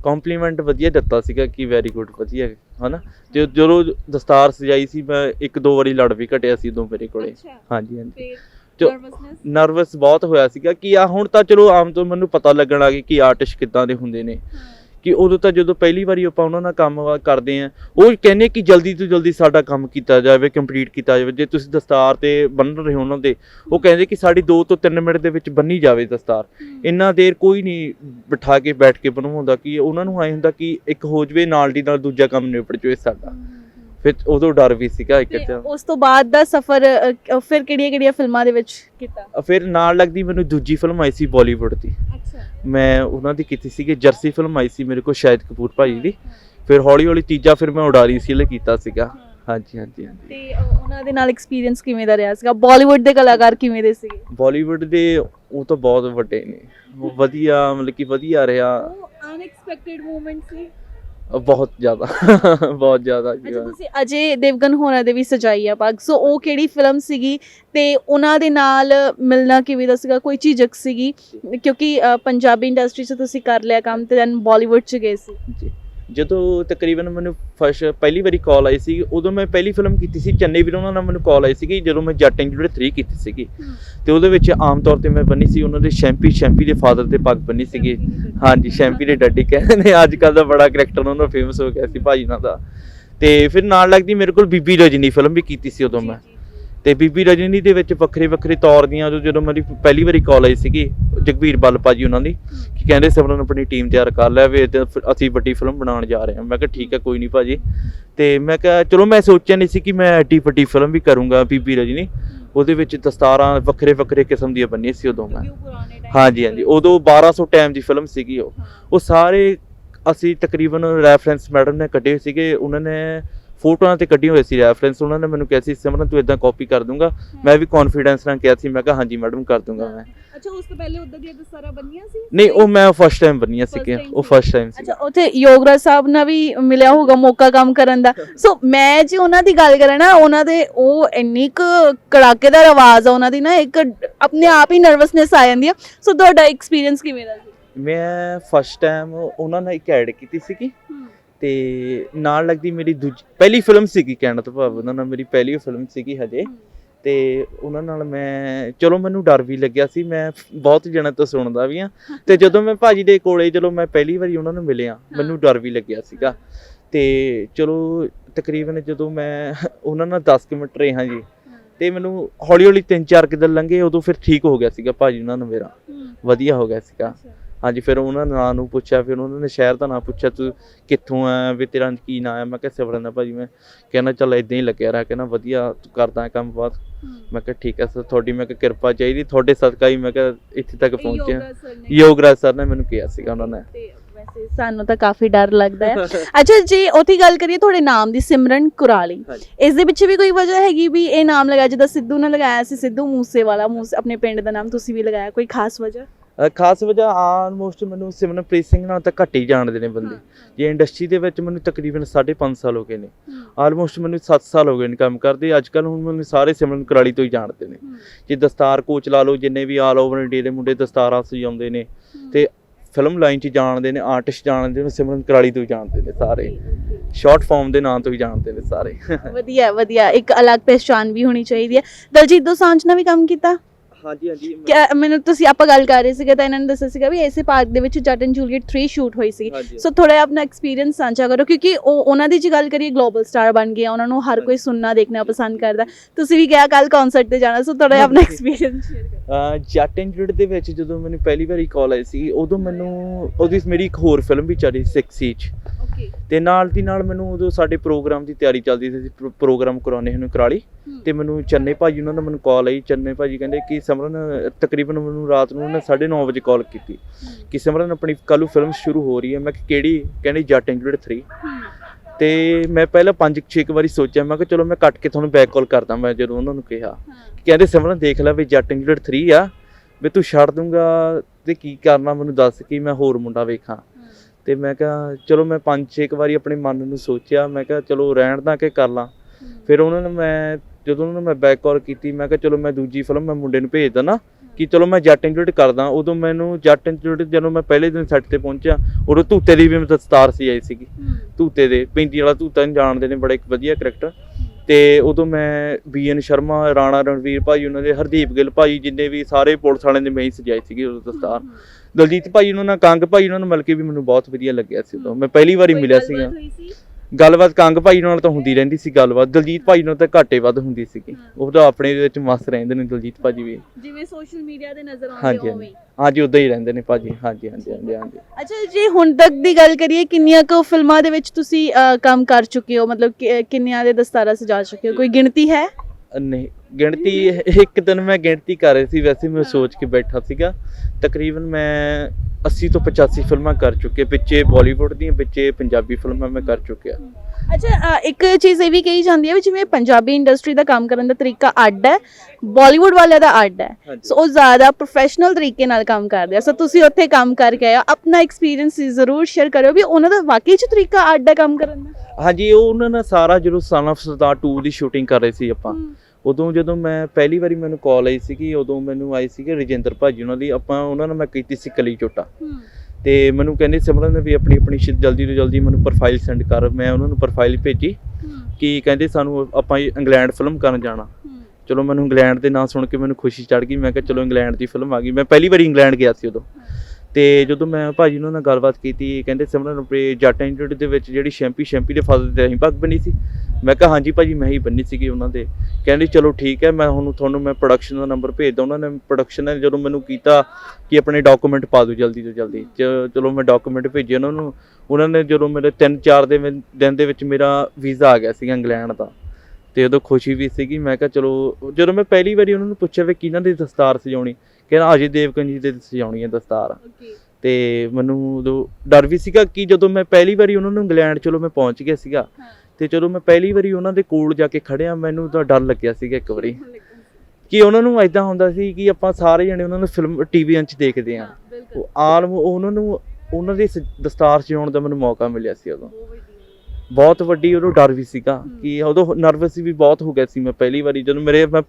ਕੰਪਲੀਮੈਂਟ ਵਧੀਆ ਦਿੱਤਾ ਸੀਗਾ ਕਿ ਵੈਰੀ ਗੁੱਡ ਵਧੀਆ ਹਨਾ? ਤੇ ਜਦੋਂ ਦਸਤਾਰ ਸਜਾਈ ਸੀ ਮੈਂ ਇੱਕ ਦੋ ਵਾਰੀ ਲੜ ਵੀ ਘਟਿਆ ਸੀ ਉਦੋਂ ਮੇਰੇ ਕੋਲੇ। ਹਾਂਜੀ ਹਾਂਜੀ। ਨਰਵਸਨੈਸ ਨਰਵਸ ਬਹੁਤ ਹੋਇਆ ਸੀਗਾ ਕਿ ਆ ਹੁਣ ਤਾਂ ਚਲੋ ਆਮ ਤੋਂ ਮੈਨੂੰ ਪਤਾ ਲੱਗਣ ਲੱਗ ਗਿਆ ਕਿ ਆਰਟਿਸਟ ਕਿੱਦਾਂ ਦੇ ਹੁੰਦੇ ਨੇ। ਕਿ ਉਦੋਂ ਤਾਂ ਜਦੋਂ ਪਹਿਲੀ ਵਾਰੀ ਆਪਾਂ ਉਹਨਾਂ ਨਾਲ ਕੰਮ ਕਰਦੇ ਆ ਉਹ ਕਹਿੰਦੇ ਕਿ ਜਲਦੀ ਤੋਂ ਜਲਦੀ ਸਾਡਾ ਕੰਮ ਕੀਤਾ ਜਾਵੇ ਕੰਪਲੀਟ ਕੀਤਾ ਜਾਵੇ। ਜੇ ਤੁਸੀਂ ਦਸਤਾਰ ਤੇ ਬੰਨ ਰਹੇ ਹੋ ਉਹਨਾਂ ਦੇ ਉਹ ਕਹਿੰਦੇ ਕਿ ਸਾਡੀ 2 ਤੋਂ 3 ਮਿੰਟ ਦੇ ਵਿੱਚ ਬੰਨੀ ਜਾਵੇ ਦਸਤਾਰ। ਇੰਨਾ ਦੇਰ ਕੋਈ ਨਹੀਂ ਬਿਠਾ ਕੇ ਬੈਠ ਕੇ ਬਣਵਾਉਂਦਾ ਕਿ ਉਹਨਾਂ ਨੂੰ ਐ ਹੁੰਦਾ ਕਿ ਇੱਕ ਹੋ ਜਵੇ ਨਾਲ ਦੀ ਨਾਲ ਦੂਜਾ ਕੰਮ ਨਿਬੜ ਜਾਵੇ ਸਾਡਾ। ਫਿਰ ਉਦੋਂ ਡਰ ਵੀ ਸੀਗਾ ਇੱਕ ਤੇ ਉਸ ਤੋਂ ਬਾਅਦ ਦਾ ਸਫ਼ਰ ਫਿਰ ਕਿਹੜੀਆਂ ਕਿਹੜੀਆਂ ਫਿਲਮਾਂ ਦੇ ਵਿੱਚ ਕੀਤਾ? ਫਿਰ ਨਾਲ ਲੱਗਦੀ ਮੈਨੂੰ ਦੂਜੀ ਫਿਲਮ ਆਈ ਸੀ ਬਾਲੀਵੁੱਡ ਦੀ। ਮੈਂ ਉਹਨਾਂ ਦੀ ਕੀਤੀ ਸੀਗੀ ਜਰਸੀ ਫਿਲਮ ਆਈ ਸੀ ਮੇਰੇ ਕੋਲ ਸ਼ਾਇਦ ਕਪੂਰ ਭਾਜੀ ਦੀ। ਫਿਰ ਹੌਲੀ ਹੌਲੀ ਤੀਜਾ ਫਿਰ ਮੈਂ ਉਡਾਰੀ ਸੀ ਕੀਤਾ ਸੀਗਾ। ਹਾਂਜੀ ਹਾਂਜੀ ਹਾਂਜੀ। ਤੇ ਉਹਨਾਂ ਦੇ ਨਾਲ ਐਕਸਪੀਰੀਅੰਸ ਕਿਵੇਂ ਦਾ ਰਿਹਾ ਸੀਗਾ? ਬਾਲੀਵੁੱਡ ਦੇ ਕਲਾਕਾਰ ਕਿਵੇਂ ਦੇ ਸੀਗੇ? ਬਾਲੀਵੁੱਡ ਦੇ ਉਹ ਤਾਂ ਬਹੁਤ ਵੱਡੇ ਨੇ। ਉਹ ਵਧੀਆ ਮਤਲਬ ਕਿ ਵਧੀਆ ਰਿਹਾ। ਉਹ ਅਨਐਕਸਪੈਕਟਿਡ ਮੂਵਮੈਂਟ ਸੀ। ਬਹੁਤ ਜ਼ਿਆਦਾ ਬਹੁਤ ਜ਼ਿਆਦਾ ਅੱਛਾ ਤੁਸੀਂ ਅਜੇ ਦੇਵਗਨ ਹੋਰਾਂ ਦੇ ਵੀ ਸਜਾਈ ਆ ਪੱਗ ਸੋ ਉਹ ਕਿਹੜੀ ਫਿਲਮ ਸੀਗੀ ਤੇ ਉਹਨਾਂ ਦੇ ਨਾਲ ਮਿਲਣਾ ਕਿਵੇਂ ਦਾ ਸੀਗਾ? ਕੋਈ ਝਿਜਕ ਸੀਗੀ? ਕਿਉਂਕਿ ਅ, ਪੰਜਾਬੀ ਇੰਡਸਟਰੀ 'ਚ ਤੁਸੀਂ ਕਰ ਲਿਆ ਕੰਮ ਤੇ ਦੈਨ ਬਾਲੀਵੁੱਡ 'ਚ ਗਏ ਸੀ। ਜੀ। ਜਦੋਂ ਤਕਰੀਬਨ ਮੈਨੂੰ ਫਸਟ ਪਹਿਲੀ ਵਾਰੀ ਕਾਲ ਆਈ ਸੀ ਉਦੋਂ ਮੈਂ ਪਹਿਲੀ ਫਿਲਮ ਕੀਤੀ ਸੀ ਚੰਨੇ ਵੀਰ ਉਹਨਾਂ ਨਾਲ ਮੈਨੂੰ ਕਾਲ ਆਈ ਸੀਗੀ ਜਦੋਂ ਮੈਂ ਜੱਟ ਇੰਜੂਰੇ 3 ਕੀਤੀ ਸੀਗੀ। ਤੇ ਉਹਦੇ ਵਿੱਚ ਆਮ ਤੌਰ ਤੇ ਮੈਂ ਬੰਨੀ ਸੀ ਉਹਨਾਂ ਦੇ ਸ਼ੈਂਪੀ ਸ਼ੈਂਪੀ ਦੇ ਫਾਦਰ ਦੇ ਪੱਗ ਬੰਨੀ ਸੀਗੀ। ਹਾਂਜੀ ਸ਼ੈਂਪੀ ਦੇ ਡੱਡੀ ਕਹਿੰਦੇ ਨੇ ਅੱਜ ਕੱਲ ਦਾ ਬੜਾ ਕਰੈਕਟਰ ਉਹਨਾਂ ਦਾ ਫੇਮਸ ਹੋ ਗਿਆ ਸੀ ਭਾਜੀ ਨਾਲ ਦਾ। ਤੇ ਫਿਰ ਨਾਲ ਲੱਗਦੀ ਮੇਰੇ ਕੋਲ ਬੀਬੀ ਰਜਨੀ ਫਿਲਮ ਵੀ ਕੀਤੀ ਸੀ ਉਦੋਂ ਮੈਂ। ਤੇ ਬੀਬੀ ਰਜਨੀ ਦੇ ਵਿੱਚ ਵੱਖਰੇ ਵੱਖਰੇ ਤੌਰ ਦੀਆਂ ਜੋ ਜਦੋਂ ਮੇਰੀ ਪਹਿਲੀ ਵਾਰੀ ਕਾਲ ਆਈ ਸੀਗੀ ਜਗਵੀਰ ਬੱਲਪਾ ਜੀ ਉਹਨਾਂ ਦੀ ਕਿ ਕਹਿੰਦੇ ਸਿਮਰਨ ਆਪਣੀ ਟੀਮ ਤਿਆਰ ਕਰ ਲਿਆ ਵੇ ਅਸੀਂ ਵੱਡੀ ਫਿਲਮ ਬਣਾਉਣ ਜਾ ਰਹੇ ਹਾਂ। ਮੈਂ ਕਿਹਾ ਠੀਕ ਹੈ ਕੋਈ ਨਹੀਂ ਭਾਜੀ। ਤੇ ਮੈਂ ਕਿਹਾ ਚਲੋ ਮੈਂ ਸੋਚਿਆ ਨਹੀਂ ਸੀ ਕਿ ਮੈਂ ਐਡੀ ਵੱਡੀ ਫਿਲਮ ਵੀ ਕਰੂੰਗਾ ਬੀਬੀ ਰਜਨੀ। ਉਹਦੇ ਵਿੱਚ ਦਸਤਾਰਾਂ ਵੱਖਰੇ ਵੱਖਰੇ ਕਿਸਮ ਦੀਆਂ ਬੰਨੀਆਂ ਸੀ ਉਦੋਂ ਮੈਂ। ਹਾਂਜੀ ਹਾਂਜੀ। ਉਦੋਂ 1200 ਟਾਈਮ ਦੀ ਫਿਲਮ ਸੀਗੀ ਉਹ। ਉਹ ਸਾਰੇ ਅਸੀਂ ਤਕਰੀਬਨ ਰੈਫਰੈਂਸ ਮੈਡਮ ਨੇ ਕੱਢੇ ਸੀਗੇ। ਉਹਨਾਂ ਨੇ ਫੋਟੋਆਂ ਤੇ ਕੱਢੀ ਹੋਈ ਸੀ ਰੈਫਰੈਂਸ ਉਹਨਾਂ ਨੇ ਮੈਨੂੰ ਕਿਹਾ ਸੀ ਸਿਮਰਨ ਤੂੰ ਇਦਾਂ ਕਾਪੀ ਕਰ ਦੂੰਗਾ। ਮੈਂ ਵੀ ਕੌਨਫੀਡੈਂਸ ਨਾਲ ਕਿਹਾ ਸੀ ਮੈਂ ਕਿਹਾ ਹਾਂਜੀ ਮੈਡਮ ਕਰ ਦੂੰਗਾ ਮੈਂ। ਅੱਛਾ ਉਸ ਤੋਂ ਪਹਿਲੇ ਉਦਾਂ ਦੀਆਂ ਦਸਤਾਰਾਂ ਬੰਨੀਆਂ ਸੀ? ਨਹੀਂ ਉਹ ਮੈਂ ਫਸਟ ਟਾਈਮ ਬੰਨੀਆਂ time ਉਹ ਸੀ। ਫਸਟ ਟਾਈਮ ਸੀ ਅੱਛਾ ਉੱਥੇ ਯੋਗਰਾਜ ਸਾਹਿਬ ਨਾਲ ਵੀ ਮਿਲਿਆ ਹੋਊਗਾ ਮੌਕਾ ਕੰਮ ਕਰਨ ਦਾ। ਸੋ ਮੈਂ ਜੇ ਉਹਨਾਂ ਦੀ ਗੱਲ ਕਰਾਂ ਨਾ ਉਹਨਾਂ ਦੇ ਉਹ ਇੰਨੀ ਕੁ ਕੜਾਕੇਦਾਰ ਆਵਾਜ਼ ਆ ਉਹਨਾਂ ਦੀ ਨਾ ਇੱਕ ਆਪਣੇ ਆਪ ਹੀ ਨਰਵਸਨੈਸ ਆ ਜਾਂਦੀ ਆ। ਸੋ ਤੁਹਾਡਾ ਐਕਸਪੀਰੀਅੰਸ ਕਿਵੇਂ ਦਾ ਸੀ? ਮੈਂ ਫਸਟ ਟਾਈਮ ਉਹਨਾਂ ਨਾਲ ਇੱਕ ਐਡ ਕੀਤੀ ਸੀਗੀ। ਤੇ ਨਾਲ ਲੱਗਦੀ ਮੇਰੀ ਦੂਜੀ ਪਹਿਲੀ ਫਿਲਮ ਸੀਗੀ ਕਹਿਣ ਤੋਂ ਭਾਵ ਉਹਨਾਂ ਨਾਲ ਮੇਰੀ ਪਹਿਲੀ ਫਿਲਮ ਸੀਗੀ ਹਜੇ। ਤੇ ਉਹਨਾਂ ਨਾਲ ਮੈਂ ਚਲੋ ਮੈਨੂੰ ਡਰ ਵੀ ਲੱਗਿਆ ਸੀ ਮੈਂ ਬਹੁਤ ਜਣਾਂ ਤੋਂ ਸੁਣਦਾ ਵੀ ਆ ਤੇ ਜਦੋਂ ਮੈਂ ਭਾਜੀ ਦੇ ਕੋਲੇ ਚਲੋ ਮੈਂ ਪਹਿਲੀ ਵਾਰੀ ਉਹਨਾਂ ਨੂੰ ਮਿਲਿਆ ਮੈਨੂੰ ਡਰ ਵੀ ਲੱਗਿਆ ਸੀਗਾ। ਤੇ ਚਲੋ ਤਕਰੀਬਨ ਜਦੋਂ ਮੈਂ ਉਹਨਾਂ ਨਾਲ 10 ਕੁ ਮਿੰਟ ਰਿਹਾ ਜੀ ਤੇ ਮੈਨੂੰ ਹੌਲੀ ਹੌਲੀ 3-4 ਦਿਨ ਲੰਘੇ ਉਦੋਂ ਫਿਰ ਠੀਕ ਹੋ ਗਿਆ ਸੀਗਾ ਭਾਜੀ ਉਹਨਾਂ ਨੂੰ ਮੇਰਾ। ਵਧੀਆ ਹੋ ਗਿਆ ਸੀਗਾ। ਹਾਂਜੀ ਫਿਰ ਉਹਨਾਂ ਨੇ ਨਾਂ ਨੂੰ ਪੁੱਛਿਆ ਫਿਰ ਉਹਨਾਂ ਨੇ ਸ਼ਹਿਰ ਦਾ ਨਾਂ ਪੁੱਛਿਆ ਤੂੰ ਕਿੱਥੋਂ ਆ ਵੀ ਤੇਰਾ ਕੀ ਨਾਂ ਆ ਮੈਂ ਕਿਹਾ ਸਿਮਰਨ ਦਾ ਭਾਜੀ। ਮੈਂ ਕਹਿੰਦਾ ਚੱਲ ਇਦਾਂ ਹੀ ਲੱਗਿਆ ਰਿਹਾ ਕਹਿੰਦਾ ਵਧੀਆ ਤੂੰ ਕਰਦਾ ਹੈ ਕੰਮ ਬਾਤ ਮੈਂ ਕਿਹਾ ਠੀਕ ਹੈ ਸਰ ਤੁਹਾਡੀ ਮੈਂ ਕਿਹਾ ਕਿਰਪਾ ਚਾਹੀਦੀ ਤੁਹਾਡੇ ਸਦਕਾ ਹੀ ਮੈਂ ਕਿਹਾ ਇੱਥੇ ਤੱਕ ਪਹੁੰਚਿਆ। ਯੋਗਰਾਜ ਸਰ ਨੇ ਮੈਨੂੰ ਕਿਹਾ ਸੀਗਾ ਉਹਨਾਂ ਨੇ। ਵੈਸੇ ਸਾਨੂੰ ਤਾਂ ਕਾਫੀ ਡਰ ਲੱਗਦਾ ਹੈ। ਅੱਛਾ ਜੀ ਉਥੇ ਗੱਲ ਕਰੀਏ ਤੁਹਾਡੇ ਨਾਮ ਦੀ ਸਿਮਰਨ ਕੁਰਾਲੀ। ਇਸ ਦੇ ਪਿੱਛੇ ਵੀ ਕੋਈ ਵਜ੍ਹਾ ਹੈਗੀ ਵੀ ਇਹ ਨਾਮ ਲਗਾਇਆ ਜਿੱਦਾਂ ਸਿੱਧੂ ਨੇ ਲਗਾਇਆ ਸੀ ਸਿੱਧੂ ਮੂਸੇਵਾਲਾ ਮੂਸੇ ਆਪਣੇ ਪਿੰਡ ਦਾ ਨਾਮ ਤੁਸੀਂ ਵੀ ਲਗਾਇਆ ਕੋਈ ਖਾਸ ਵਜ੍ਹਾ? ਖਾਸ ਵਜ੍ਹਾ ਆਲਮੋਸਟ ਮੈਨੂੰ ਸਿਮਰਨਪ੍ਰੀਤ ਸਿੰਘ ਨਾਲ ਤਾਂ ਘੱਟ ਹੀ ਜਾਣਦੇ ਨੇ ਬੰਦੇ। ਜੇ ਇੰਡਸਟਰੀ ਦੇ ਵਿੱਚ ਮੈਨੂੰ ਤਕਰੀਬਨ 5.5 ਸਾਲ ਹੋ ਗਏ ਨੇ। ਆਲਮੋਸਟ ਮੈਨੂੰ 7 ਸਾਲ ਹੋ ਗਏ ਨੇ ਕੰਮ ਕਰਦੇ। ਅੱਜ ਕੱਲ ਹੁਣ ਮੈਨੂੰ ਸਾਰੇ ਸਿਮਰਨ ਕੁਰਾਲੀ ਤੋਂ ਹੀ ਜਾਣਦੇ ਨੇ। ਜੇ ਦਸਤਾਰ ਕੋਚ ਲਾ ਲਓ ਜਿੰਨੇ ਵੀ ਆਲ ਓਵਰ ਇੰਡੀਆ ਦੇ ਮੁੰਡੇ ਦਸਤਾਰਾਂ ਸਜਾਉਂਦੇ ਨੇ ਤੇ ਫਿਲਮ ਲਾਈਨ 'ਚ ਜਾਣਦੇ ਨੇ ਆਰਟਿਸਟ ਜਾਣਦੇ ਨੇ ਸਿਮਰਨ ਕੁਰਾਲੀ ਤੋਂ ਹੀ ਜਾਣਦੇ ਨੇ ਸਾਰੇ। ਸ਼ਾਰਟ ਫਾਰਮ ਦੇ ਨਾਂ ਤੋਂ ਹੀ ਜਾਣਦੇ ਨੇ ਸਾਰੇ। ਵਧੀਆ ਵਧੀਆ। ਇੱਕ ਅਲੱਗ ਪਹਿਚਾਨ ਵੀ ਹੋਣੀ ਚਾਹੀਦੀ ਹੈ। ਦਲਜੀਤ ਦੋਸਾਂਝ ਨਾਲ ਵੀ ਕੰਮ ਕੀਤਾ? ਹਾਂਜੀ ਹਾਂਜੀ ਕਿਆ ਮੈਨੂੰ ਤੁਸੀਂ ਆਪਾਂ ਗੱਲ ਕਰ ਰਹੇ ਸੀਗੇ ਤਾਂ ਇਹਨਾਂ ਨੇ ਦੱਸਿਆ ਸੀਗਾ ਵੀ ਐਸੇ ਪਾਰਕ ਦੇ ਵਿੱਚ ਜੱਟ ਐਂਡ ਜੂਲੀਅਟ 3 ਸ਼ੂਟ ਹੋਈ ਸੀ। ਹਾਂਜੀ ਸੋ ਥੋੜਾ ਆਪਣਾ ਐਕਸਪੀਰੀਅੰਸ ਸਾਂਝਾ ਕਰੋ ਕਿਉਂਕਿ ਉਹ ਉਹਨਾਂ ਦੀ ਜੇ ਗੱਲ ਕਰੀਏ ਗਲੋਬਲ ਸਟਾਰ ਬਣ ਗਿਆ ਉਹਨਾਂ ਨੂੰ ਹਰ ਕੋਈ ਸੁਣਨਾ ਦੇਖਣਾ ਪਸੰਦ ਕਰਦਾ। ਤੁਸੀਂ ਵੀ ਕਿਹਾ ਕੱਲ ਕਨਸਰਟ ਤੇ ਜਾਣਾ ਸੋ ਥੋੜਾ ਆਪਣਾ ਐਕਸਪੀਰੀਅੰਸ ਸ਼ੇਅਰ ਕਰੋ। ਜੱਟ ਐਂਡ ਜੁੜ ਦੇ ਵਿੱਚ ਜਦੋਂ ਮੈਨੂੰ ਪਹਿਲੀ ਵਾਰੀ ਕਾਲ ਆਈ ਸੀ ਉਦੋਂ ਮੈਨੂੰ ਉਹਦੀ ਮੇਰੀ ਇੱਕ ਹੋਰ ਫਿਲਮ ਵੀ ਚੱਲੀ ਸੀ 6 ਸੀਚ ਓਕੇ ਤੇ ਨਾਲ ਦੀ ਨਾਲ ਮੈਨੂੰ ਉਦੋਂ ਸਾਡੇ ਪ੍ਰੋਗਰਾਮ ਦੀ ਤਿਆਰੀ ਚੱਲਦੀ ਸੀ ਪ੍ਰੋ- ਪ੍ਰੋਗਰਾਮ ਕਰਾਉਣੇ ਹਨ ਕਰਾਲੀ। ਤੇ ਮੈਨੂੰ ਚੰਨੇ ਭਾਜੀ ਉਹਨਾਂ ਦਾ ਮੈਨੂੰ ਕਾਲ ਆਈ ਚੰਨੇ ਭਾਜੀ ਕਹਿੰਦੇ ਕਿ ਸਿਮਰਨ ਤਕਰੀਬਨ ਮੈਨੂੰ ਰਾਤ ਨੂੰ ਉਹਨੇ 9:30 ਵਜੇ ਕਾਲ ਕੀਤੀ ਕਿ ਸਿਮਰਨ ਆਪਣੀ ਕੱਲ੍ਹ ਨੂੰ ਫਿਲਮ ਸ਼ੁਰੂ ਹੋ ਰਹੀ ਹੈ। ਮੈਂ ਕਿਹਾ ਕਿਹੜੀ? ਕਹਿੰਦੇ ਜੱਟ ਜੁੜ 3 ਤੇ ਮੈਂ ਪਹਿਲਾਂ 5-6 ਵਾਰੀ ਸੋਚਿਆ ਮੈਂ ਕਿਹਾ ਚਲੋ ਮੈਂ ਕੱਟ ਕੇ ਤੁਹਾਨੂੰ ਬੈਕ ਕਾਲ ਕਰਦਾ ਮੈਂ ਜਦੋਂ ਉਹਨਾਂ ਨੂੰ ਕਿਹਾ। ਕਹਿੰਦੇ ਸਿਮਰਨ ਦੇਖ ਲੈ ਵੀ ਜੱਟ ਇੰਜਲਡ 3 ਆ ਵੀ ਤੂੰ ਛੱਡ ਦੂੰਗਾ ਤੇ ਕੀ ਕਰਨਾ ਮੈਨੂੰ ਦੱਸ ਕਿ ਮੈਂ ਹੋਰ ਮੁੰਡਾ ਵੇਖਾਂ। ਤੇ ਮੈਂ ਕਿਹਾ ਚਲੋ ਮੈਂ ਪੰਜ ਛੇ ਕੁ ਵਾਰੀ ਆਪਣੇ ਮਨ ਨੂੰ ਸੋਚਿਆ ਮੈਂ ਕਿਹਾ ਚਲੋ ਰਹਿਣ ਦਾ ਕਿ ਕਰ ਲਾਂ। ਫਿਰ ਉਹਨਾਂ ਨੇ ਮੈਂ ਜਦੋਂ ਉਹਨਾਂ ਨੂੰ ਮੈਂ ਬੈਕ ਕਾਲ ਕੀਤੀ ਮੈਂ ਕਿਹਾ ਚਲੋ ਮੈਂ ਦੂਜੀ ਫਿਲਮ ਮੈਂ ਮੁੰਡੇ ਨੂੰ ਭੇਜ ਦਣਾ ਕਿ ਚਲੋ ਮੈਂ ਜੱਟ ਇੰਜੂਟ ਕਰਦਾ। ਉਦੋਂ ਮੈਨੂੰ ਜੱਟ ਇੰਜੂਟ ਜਦੋਂ ਮੈਂ ਪਹਿਲੇ ਦਿਨ ਸੈੱਟ ਤੇ ਪਹੁੰਚਿਆ ਉਦੋਂ ਧੂਤੇ ਦੀ ਵੀ ਮੈਂ ਦਸਤਾਰ ਸੀ ਆਈ ਸੀਗੀ। ਧੂਤੇ ਦੇ ਪੈਂਤੀ ਵਾਲਾ ਧੂਤਾ ਨੂੰ ਜਾਣਦੇ ਨੇ ਬੜਾ ਇੱਕ ਵਧੀਆ ਕਰੈਕਟਰ ਤੇ ਉਦੋਂ ਮੈਂ ਬੀਐਨ ਸ਼ਰਮਾ ਰਾਣਾ ਰਣਵੀਰ ਭਾਈ ਉਹਨਾਂ ਦੇ ਹਰਦੀਪ ਗਿੱਲ ਭਾਈ ਜਿੰਨੇ ਵੀ ਸਾਰੇ ਪੁਲਿਸ ਵਾਲਿਆਂ ਦੇ ਮੈਂ ਹੀ ਸਜਾਈ ਸੀਗੀ ਉਦੋਂ ਦਸਤਾਰ ਦਲਜੀਤ ਭਾਈ ਉਹਨਾਂ ਨਾਲ ਕੰਗ ਭਾਈ ਉਹਨਾਂ ਨੂੰ ਮਿਲ ਕੇ ਵੀ ਮੈਨੂੰ ਬਹੁਤ ਵਧੀਆ ਲੱਗਿਆ ਸੀ ਉਦੋਂ। ਮੈਂ ਪਹਿਲੀ ਵਾਰੀ ਮਿਲਿਆ ਸੀਗਾ। ਗੱਲਬਾਤ ਕੰਗ ਭਾਈ ਨਾਲ ਤਾਂ ਹੁੰਦੀ ਰਹਿੰਦੀ ਸੀ ਗੱਲਬਾਤ ਦਲਜੀਤ ਭਾਈ ਨਾਲ ਤਾਂ ਘਾਟੇ ਵੱਧ ਹੁੰਦੀ ਸੀਗੀ। ਉਹ ਤਾਂ ਆਪਣੇ ਦੇ ਵਿੱਚ ਮਸਤ ਰਹਿੰਦੇ ਨੇ ਦਲਜੀਤ ਭਾਜੀ ਵੀ। ਜਿਵੇਂ ਸੋਸ਼ਲ ਮੀਡੀਆ ਤੇ ਨਜ਼ਰ ਆਉਂਦੇ ਹੋਵੇ ਹਾਂਜੀ। ਉਦਾਂ ਹੀ ਰਹਿੰਦੇ ਨੇ ਭਾਜੀ। ਹਾਂਜੀ ਹਾਂਜੀ ਹਾਂਜੀ ਹਾਂਜੀ। ਅੱਛਾ ਜੇ ਹੁਣ ਤੱਕ ਦੀ ਗੱਲ ਕਰੀਏ ਕਿੰਨੀਆਂ ਕੁ ਫਿਲਮਾਂ ਦੇ ਵਿੱਚ ਤੁਸੀਂ ਕੰਮ ਕਰ ਚੁੱਕੇ ਹੋ? ਮਤਲਬ ਕਿੰਨੀਆਂ ਦੇ ਦਸਤਾਰਾ ਸਜਾ ਚੁੱਕੇ ਹੋ? ਕੋਈ ਗਿਣਤੀ ਹੈ? ਨਹੀਂ ਗਿਣਤੀ ਇੱਕ ਦਿਨ ਮੈਂ ਗਿਣਤੀ ਕਰ ਰਹੀ ਸੀ ਵੈਸੇ ਮੈਂ ਸੋਚ ਕੇ ਬੈਠਾ ਸੀਗਾ। ਤਕਰੀਬਨ ਮੈਂ 80 ਤੋਂ 85 ਫਿਲਮਾਂ ਕਰ ਚੁੱਕੇ ਵਿੱਚੇ ਬਾਲੀਵੁੱਡ ਦੀਆਂ ਵਿੱਚੇ ਪੰਜਾਬੀ ਫਿਲਮਾਂ ਮੈਂ ਕਰ ਚੁੱਕਿਆ। ਅੱਛਾ ਇੱਕ ਚੀਜ਼ ਇਹ ਵੀ ਕਹੀ ਜਾਂਦੀ ਹੈ ਵੀ ਜਿਵੇਂ ਪੰਜਾਬੀ ਇੰਡਸਟਰੀ ਦਾ ਕੰਮ ਕਰਨ ਦਾ ਤਰੀਕਾ ਅੱਡ ਹੈ ਬਾਲੀਵੁੱਡ ਵਾਲਿਆਂ ਦਾ ਅੱਡ ਹੈ। ਸੋ ਉਹ ਜ਼ਿਆਦਾ ਪ੍ਰੋਫੈਸ਼ਨਲ ਤਰੀਕੇ ਨਾਲ ਕੰਮ ਕਰਦੇ ਆ। ਸੋ ਤੁਸੀਂ ਉੱਥੇ ਕੰਮ ਕਰਕੇ ਆਏ ਆਪਣਾ ਐਕਸਪੀਰੀਅੰਸ ਜ਼ਰੂਰ ਸ਼ੇਅਰ ਕਰਿਓ ਵੀ ਉਹਨਾਂ ਦਾ ਵਾਕਈ ਚ ਤਰੀਕਾ ਅੱਡ ਹੈ ਕੰਮ ਕਰਨ ਦਾ। ਹਾਂਜੀ ਉਹ ਉਹਨਾਂ ਨੇ ਸਾਰਾ ਜਦੋਂ son of Sardar 2 the shooting ਕਰ ਰਹੇ ਸੀ ਆਪਾਂ ਉਦੋਂ ਜਦੋਂ ਮੈਂ ਪਹਿਲੀ ਵਾਰੀ ਮੈਨੂੰ ਕਾਲ ਆਈ ਸੀਗੀ ਉਦੋਂ ਮੈਨੂੰ ਆਈ ਸੀਗੀ ਰਜਿੰਦਰ ਭਾਜੀ ਉਹਨਾਂ ਦੀ ਆਪਾਂ ਉਹਨਾਂ ਨਾਲ ਮੈਂ ਕੀਤੀ ਸੀ ਕਲੀ ਚੋਟਾ ਤੇ ਮੈਨੂੰ ਕਹਿੰਦੇ ਸਿਮਰਨ ਨੇ ਵੀ ਆਪਣੀ ਆਪਣੀ ਜਲਦੀ ਤੋਂ ਜਲਦੀ ਮੈਨੂੰ ਪ੍ਰੋਫਾਈਲ ਸੈਂਡ ਕਰ ਮੈਂ ਉਹਨਾਂ ਨੂੰ ਪ੍ਰੋਫਾਈਲ ਭੇਜੀ ਕਿ ਕਹਿੰਦੇ ਸਾਨੂੰ ਆਪਾਂ ਇੰਗਲੈਂਡ ਫਿਲਮ ਕਰਨ ਜਾਣਾ। ਚਲੋ ਮੈਨੂੰ ਇੰਗਲੈਂਡ ਦੇ ਨਾਂ ਸੁਣ ਕੇ ਮੈਨੂੰ ਖੁਸ਼ੀ ਚੜ ਗਈ ਮੈਂ ਕਿਹਾ ਚਲੋ ਇੰਗਲੈਂਡ ਦੀ ਫਿਲਮ ਆ ਗਈ। ਮੈਂ ਪਹਿਲੀ ਵਾਰੀ ਇੰਗਲੈਂਡ ਗਿਆ ਸੀ ਉਦੋਂ। ਤੇ ਜਦੋਂ ਮੈਂ ਭਾਜੀ ਉਹਨਾਂ ਨਾਲ ਗੱਲਬਾਤ ਕੀਤੀ, ਕਹਿੰਦੇ ਸਿਮਰਨ ਆਪਣੇ ਜੱਟ ਇੰਜੀਨੀਅਰ ਦੇ ਵਿੱਚ ਜਿਹੜੀ ਸ਼ੈਂਪੀ ਸ਼ੈਂਪੀ ਦੇ ਫਾਦਰ ਦੇ ਅਸੀਂ ਪੱਗ ਬਣੀ ਸੀ। ਮੈਂ ਕਿਹਾ, ਹਾਂਜੀ ਭਾਜੀ, ਮੈਂ ਹੀ ਬੰਨੀ ਸੀਗੀ ਉਹਨਾਂ ਦੇ। ਕਹਿੰਦੇ, ਚਲੋ ਠੀਕ ਹੈ, ਮੈਂ ਹੁਣ ਤੁਹਾਨੂੰ ਮੈਂ ਪ੍ਰੋਡਕਸ਼ਨ ਦਾ ਨੰਬਰ ਭੇਜਦਾ ਉਹਨਾਂ ਨੇ ਪ੍ਰੋਡਕਸ਼ਨ ਨੇ ਜਦੋਂ ਮੈਨੂੰ ਕੀਤਾ ਕਿ ਆਪਣੇ ਡਾਕੂਮੈਂਟ ਪਾ ਦਿਓ ਜਲਦੀ ਤੋਂ ਜਲਦੀ। ਚ- ਚਲੋ ਮੈਂ ਡਾਕੂਮੈਂਟ ਭੇਜੇ ਉਹਨਾਂ ਨੂੰ, ਉਹਨਾਂ ਨੇ ਜਦੋਂ ਮੇਰੇ 3-4 ਦੇ ਦਿਨ ਦੇ ਵਿੱਚ ਮੇਰਾ ਵੀਜ਼ਾ ਆ ਗਿਆ ਸੀਗਾ ਇੰਗਲੈਂਡ ਦਾ। ਤੇ ਉਦੋਂ ਖੁਸ਼ੀ ਵੀ ਸੀਗੀ, ਮੈਂ ਕਿਹਾ, ਚਲੋ। ਜਦੋਂ ਮੈਂ ਪਹਿਲੀ ਵਾਰੀ ਉਹਨਾਂ ਨੂੰ ਪੁੱਛਿਆ ਵੀ ਕਿਹਨਾਂ ਦੀ ਦਸਤਾਰ ਸਜਾਉਣੀ ਕਹਿੰਦਾ ਅਜੇ ਦੇਵਗਨ ਜੀ ਦੇ ਸਜਾਉਣੀ ਹੈ ਦਸਤਾਰ। ਤੇ ਮੈਨੂੰ ਉਦੋਂ ਡਰ ਵੀ ਸੀਗਾ ਕਿ ਜਦੋਂ ਮੈਂ ਪਹਿਲੀ ਵਾਰੀ ਉਹਨਾਂ ਨੂੰ ਇੰਗਲੈਂਡ ਚਲੋ ਮੈਂ ਪਹੁੰਚ ਗਿਆ ਸੀਗਾ ਤੇ ਜਦੋਂ ਮੈਂ ਪਹਿਲੀ ਵਾਰੀ ਉਹਨਾਂ ਦੇ ਕੋਲ ਜਾ ਕੇ ਖੜਿਆ ਮੈਨੂੰ ਤਾਂ ਡਰ ਲੱਗਿਆ ਸੀਗਾ ਇੱਕ ਵਾਰੀ। ਕਿ ਉਹਨਾਂ ਨੂੰ ਐਦਾਂ ਹੁੰਦਾ ਸੀ ਕਿ ਆਪਾਂ ਸਾਰੇ ਜਣੇ ਉਹਨਾਂ ਨੂੰ ਫਿਲਮ ਟੀਵੀਆਂ 'ਚ ਦੇਖਦੇ ਆਂ ਆਲਮ ਉਹਨਾਂ ਨੂੰ ਉਹਨਾਂ ਦੇ ਦਸਤਾਰ ਸਜਾਉਣ ਦਾ ਮੈਨੂੰ ਮੌਕਾ ਮਿਲਿਆ ਸੀ ਉਦੋਂ। ਬਹੁਤ ਵੱਡੀ ਉਦੋਂ ਡਰ ਵੀ ਸੀਗਾ। ਕਿ ਉਦੋਂ ਨਰਵਸ ਵੀ ਬਹੁਤ ਹੋ ਗਿਆ ਸੀ ਮੈਂ ਪਹਿਲੀ ਵਾਰੀ ਜਦੋਂ ਮੇਰੇ ਮੈਂ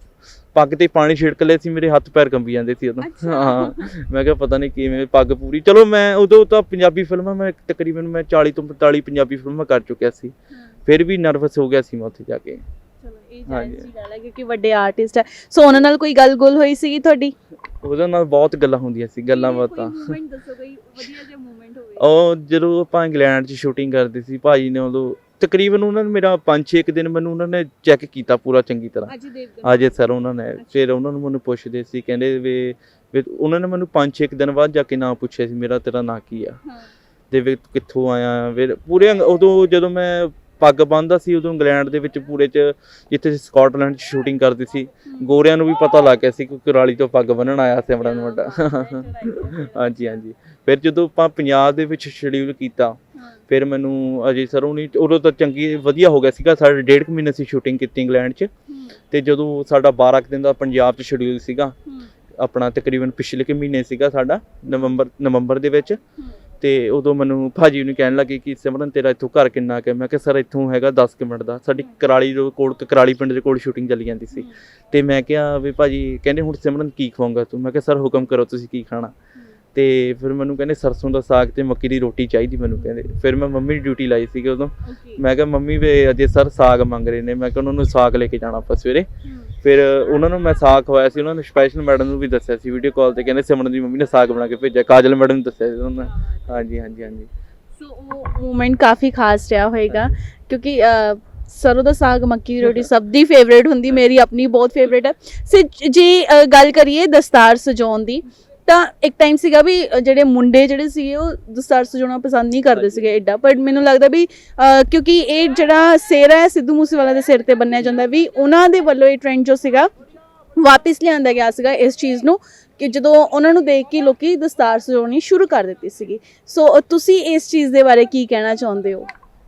ਪੱਗ ਤੇ ਪਾਣੀ ਛਿੜਕ ਲਿਆ ਸੀ ਮੇਰੇ ਹੱਥ ਪੈਰ ਕੰਬੀ ਜਾਂਦੇ ਸੀ ਉਦੋਂ। ਹਾਂ ਮੈਂ ਕਿਹਾ ਪਤਾ ਨਹੀਂ ਕਿਵੇਂ ਪੱਗ ਪੂਰੀ। ਚਲੋ ਮੈਂ ਉਦੋਂ ਤਾਂ ਪੰਜਾਬੀ ਫਿਲਮਾਂ ਮੈਂ ਤਕਰੀਬਨ ਮੈਂ 40 ਤੋਂ 45 ਪੰਜਾਬੀ ਫਿਲਮਾਂ ਕਰ ਚੁੱਕਿਆ ਸੀ। ਫਿਰ ਵੀ ਨਰਵਸ ਹੋ ਗਿਆ ਸੀ ਮੈਂ ਉੱਥੇ ਜਾ ਕੇ। ਚਲੋ ਇਹ। ਜਾਇਜ਼ ਗੱਲ ਹੈ ਕਿਉਂਕਿ ਵੱਡੇ ਆਰਟਿਸਟ ਹੈ। ਸੋ ਉਹਨਾਂ ਨਾਲ ਕੋਈ ਗੱਲ ਗੁੱਲ ਹੋਈ ਸੀਗੀ ਤੁਹਾਡੀ? ਉਹਦੇ ਨਾਲ ਬਹੁਤ ਗੱਲਾਂ ਹੁੰਦੀਆਂ ਸੀ ਗੱਲਾਂ ਬਾਤਾਂ। ਦੱਸੋ ਕੋਈ ਵਧੀਆ ਜਿਹਾ ਮੂਮੈਂਟ ਹੋਵੇ। ਉਹ ਜਦੋਂ ਆਪਾਂ ਇੰਗਲੈਂਡ 'ਚ ਸ਼ੂਟਿੰਗ ਕਰਦੇ ਸੀ ਭਾਜੀ ਨੇ ਉਦੋਂ ਤਕਰੀਬਨ ਉਹਨਾਂ ਨੇ ਮੇਰਾ 5-6 ਦਿਨ ਮੈਨੂੰ ਉਹਨਾਂ ਨੇ ਚੈੱਕ ਕੀਤਾ ਪੂਰਾ ਚੰਗੀ ਤਰ੍ਹਾਂ ਅਜੇ ਦੇਵਗਨ ਅਜੇ ਸਰ ਉਹਨਾਂ ਨੇ ਫਿਰ ਉਹਨਾਂ ਨੂੰ ਮੈਨੂੰ ਪੁੱਛਦੇ ਸੀ ਕਹਿੰਦੇ ਵੀ ਵੀ ਉਹਨਾਂ ਨੇ ਮੈਨੂੰ 5-6 ਦਿਨ ਬਾਅਦ ਜਾ ਕੇ ਨਾਂ ਪੁੱਛਿਆ ਸੀ ਮੇਰਾ ਤੇਰਾ ਨਾਂ ਕੀ ਆ ਤੇ ਵੀ ਕਿੱਥੋਂ ਆਇਆ ਫਿਰ ਪੂਰੇ ਉਦੋਂ ਜਦੋਂ ਮੈਂ ਪੱਗ ਬੰਨਦਾ ਸੀ ਉਦੋਂ ਇੰਗਲੈਂਡ ਦੇ ਵਿੱਚ ਪੂਰੇ ਚ ਜਿੱਥੇ ਸਕਾਟਲੈਂਡ ਚ ਸ਼ੂਟਿੰਗ ਕਰਦੀ ਸੀ ਗੋਰਿਆਂ ਨੂੰ ਵੀ ਪਤਾ ਲੱਗ ਗਿਆ ਸੀ ਕਿ ਕੁਰਾਲੀ ਤੋਂ ਪੱਗ ਬੰਨਣ ਆਇਆ ਸੀ ਆਪਣਾ ਵੱਡਾ ਹਾਂਜੀ ਹਾਂਜੀ ਫਿਰ ਜਦੋਂ ਆਪਾਂ ਪੰਜਾਬ ਦੇ ਵਿੱਚ ਸ਼ਡਿਊਲ ਕੀਤਾ ਫਿਰ ਮੈਨੂੰ ਅਜੇ ਸਰ ਹੁਣੀ ਉਦੋਂ ਤਾਂ ਚੰਗੀ ਵਧੀਆ ਹੋ ਗਿਆ ਸੀਗਾ ਸਾਡੇ ਡੇਢ ਕੁ ਮਹੀਨੇ ਸੀ ਸ਼ੂਟਿੰਗ ਕੀਤੀ ਇੰਗਲੈਂਡ 'ਚ। ਤੇ ਜਦੋਂ ਸਾਡਾ 12 ਕੁ ਦਿਨ ਦਾ ਪੰਜਾਬ 'ਚ ਸ਼ਡਿਊਲ ਸੀਗਾ ਆਪਣਾ ਤਕਰੀਬਨ ਪਿਛਲੇ ਕੁ ਮਹੀਨੇ ਸੀਗਾ ਸਾਡਾ ਨਵੰਬਰ ਨਵੰਬਰ ਦੇ ਵਿੱਚ। ਤੇ ਉਦੋਂ ਮੈਨੂੰ ਭਾਜੀ ਨੂੰ ਕਹਿਣ ਲੱਗੇ ਕਿ ਸਿਮਰਨ ਤੇਰਾ ਇੱਥੋਂ ਘਰ ਕਿੰਨਾ ਕੁ ਮੈਂ ਕਿਹਾ ਸਰ ਇੱਥੋਂ ਹੈਗਾ 10 ਕੁ ਮਿੰਟ ਦਾ। ਸਾਡੀ ਕਰਾਲੀ ਦੇ ਕੋਲ ਕਰਾਲੀ ਪਿੰਡ ਦੇ ਕੋਲ ਸ਼ੂਟਿੰਗ ਚੱਲੀ ਜਾਂਦੀ ਸੀ। ਤੇ ਮੈਂ ਕਿਹਾ ਵੀ ਭਾਜੀ ਕਹਿੰਦੇ ਹੁਣ ਸਿਮਰਨ ਕੀ ਖਵਾਉਂਗਾ ਤੂੰ? ਮੈਂ ਕਿਹਾ ਸਰ ਹੁਕਮ ਕਰੋ ਤੁਸੀਂ ਕੀ ਖਾਣਾ? ਤੇ ਫਿਰ ਮੈਨੂੰ ਕਹਿੰਦੇ ਸਰਸੋਂ ਦਾ ਸਾਗ ਤੇ ਮੱਕੀ ਦੀ ਰੋਟੀ ਚਾਹੀਦੀ ਮੈਨੂੰ ਕਹਿੰਦੇ। ਫਿਰ ਮੈਂ ਮੰਮੀ ਦੀ ਡਿਊਟੀ ਲਾਈ ਸੀਗੀ ਉਦੋਂ। ਮੈਂ ਕਿਹਾ ਮੰਮੀ ਵੇ ਅਜੇ ਸਰ ਸਾਗ ਮੰਗ ਰਹੇ ਨੇ। ਮੈਂ ਕਿਹਾ ਉਹਨਾਂ ਨੂੰ ਸਾਗ ਲੈ ਕੇ ਜਾਣਾ ਆਪਾਂ ਸਵੇਰੇ। ਫਿਰ ਉਹਨਾਂ ਨੂੰ ਮੈਂ ਸਾਗ ਖਵਾਇਆ ਸੀ ਉਹਨਾਂ ਨੇ ਸਪੈਸ਼ਲ ਮੈਡਮ ਨੂੰ ਵੀ ਦੱਸਿਆ ਸੀ ਵੀਡੀਓ ਕਾਲ ਤੇ। ਕਹਿੰਦੇ ਸਿਮਰਨ ਦੀ ਮੰਮੀ ਨੇ ਸਾਗ ਬਣਾ ਕੇ ਭੇਜਿਆ। ਕਾਜਲ ਮੈਡਮ ਨੂੰ ਦੱਸਿਆ ਸੀ ਉਹਨਾਂ ਨੇ। ਹਾਂਜੀ ਹਾਂਜੀ ਹਾਂਜੀ। ਸੋ ਉਹ ਮੂਮੈਂਟ ਕਾਫੀ ਖਾਸ ਰਿਹਾ ਹੋਏਗਾ। ਕਿਉਂਕਿ ਸਰੋਂ ਦਾ ਸਾਗ ਮੱਕੀ ਦੀ ਰੋਟੀ ਸਭ ਦੀ ਫੇਵਰੇਟ ਹੁੰਦੀ। ਮੇਰੀ ਆਪਣੀ ਬਹੁਤ ਫੇਵਰੇਟ ਹੈ। ਸੇ ਜੇ ਗੱਲ ਕਰੀਏ ਦਸਤਾਰ ਸਜਾਉਣ ਦੀ ਤਾਂ ਇੱਕ ਟਾਈਮ ਸੀਗਾ ਵੀ ਜਿਹੜੇ ਮੁੰਡੇ ਜਿਹੜੇ ਸੀਗੇ ਉਹ ਦਸਤਾਰ ਸਜਾਉਣਾ ਪਸੰਦ ਨਹੀਂ ਕਰਦੇ ਸੀਗੇ ਐਡਾ ਪਰ ਮੈਨੂੰ ਲੱਗਦਾ ਵੀ ਕਿਉਂਕਿ ਇਹ ਜਿਹੜਾ ਸਿਰ ਹੈ ਸਿੱਧੂ ਮੂਸੇਵਾਲਾ ਦੇ ਸਿਰ ਤੇ ਬੰਨਿਆ ਜਾਂਦਾ ਵੀ ਉਹਨਾਂ ਦੇ ਵੱਲੋਂ ਇਹ ਟ੍ਰੈਂਡ ਜੋ ਸੀਗਾ ਵਾਪਿਸ ਲਿਆਂਦਾ ਗਿਆ ਸੀਗਾ ਇਸ ਚੀਜ਼ ਨੂੰ ਕਿ ਜਦੋਂ ਉਹਨਾਂ ਨੂੰ ਦੇਖ ਕੇ ਲੋਕੀ ਦਸਤਾਰ ਸਜਾਉਣੀ ਸ਼ੁਰੂ ਕਰ ਦਿੱਤੀ ਸੀਗੀ। ਸੋ ਤੁਸੀਂ ਇਸ ਚੀਜ਼ ਦੇ ਬਾਰੇ ਕੀ ਕਹਿਣਾ ਚਾਹੁੰਦੇ ਹੋ?